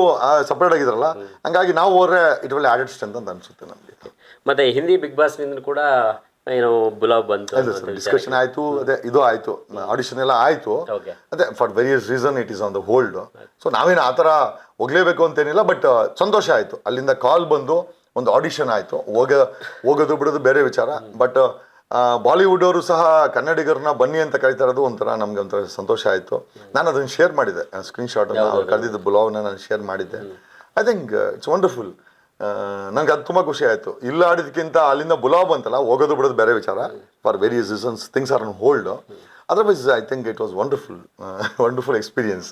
S1: ಸಪರೇಟ್ ಆಗಿದ್ರಲ್ಲ ಹಂಗಾಗಿ ನಾವು ಹೋದ್ರೆ ಇಟ್ ವಿಲ್ ಆಡೆಡ್ ಸ್ಟ್ರೆಂತ್ ಅಂತ ಅನಿಸುತ್ತೆ ನಮಗೆ.
S3: ಮತ್ತೆ ಹಿಂದಿ ಬಿಗ್ ಬಾಸ್ನಿಂದ ಕೂಡ ಏನೋ ಬುಲಾವ್ ಬಂತು
S1: ಇಲ್ಲ
S3: ಅನ್ನೋದು
S1: ಸರ್
S3: ವಿಚಾರ.
S1: ಡಿಸ್ಕಷನ್ ಆಯ್ತು ಅದೇ ಇದು ಆಯ್ತು ಆಡಿಷನ್ ಎಲ್ಲ ಆಯ್ತು. ಅದೇ for various reason it is on the hold so ನಾವೇನು ಆ ಥರ ಹೋಗ್ಲೇಬೇಕು ಅಂತೇನಿಲ್ಲ ಬಟ್ ಸಂತೋಷ ಆಯ್ತು. ಅಲ್ಲಿಂದ ಕಾಲ್ ಬಂದು ಒಂದು ಆಡಿಷನ್ ಆಯ್ತು. ಹೋಗ ಹೋಗೋದು ಬಿಡೋದು ಬೇರೆ ವಿಚಾರ. ಬಟ್ ಬಾಲಿವುಡ್ ಅವರು ಸಹ ಕನ್ನಡಿಗರನ್ನ ಬನ್ನಿ ಅಂತ ಕರಿತಾ ಇರೋದು ಒಂಥರ ನಮ್ಗೆ ಒಂಥರ ಸಂತೋಷ ಆಯ್ತು. ನಾನು ಅದನ್ನು ಶೇರ್ ಮಾಡಿದೆ. ಸ್ಕ್ರೀನ್ ಶಾಟ್ ಅವ್ರು ಕರೆದಿದ್ದು ಬುಲಾವ್ನ ನಾನು ಶೇರ್ ಮಾಡಿದ್ದೆ. ಐ ಥಿಂಕ್ ಇಟ್ಸ್ ವಂಡರ್ಫುಲ್ ನಂಗೆ ಅದು ತುಂಬ ಖುಷಿ ಆಯಿತು. ಇಲ್ಲ ಆಡಿದಕ್ಕಿಂತ ಅಲ್ಲಿಂದ ಬುಲಾವ್ ಬಂತಲ್ಲ, ಹೋಗೋದು ಬಿಡೋದು ಬೇರೆ ವಿಚಾರ. For various reasons things are on hold otherwise I think it was wonderful wonderful experience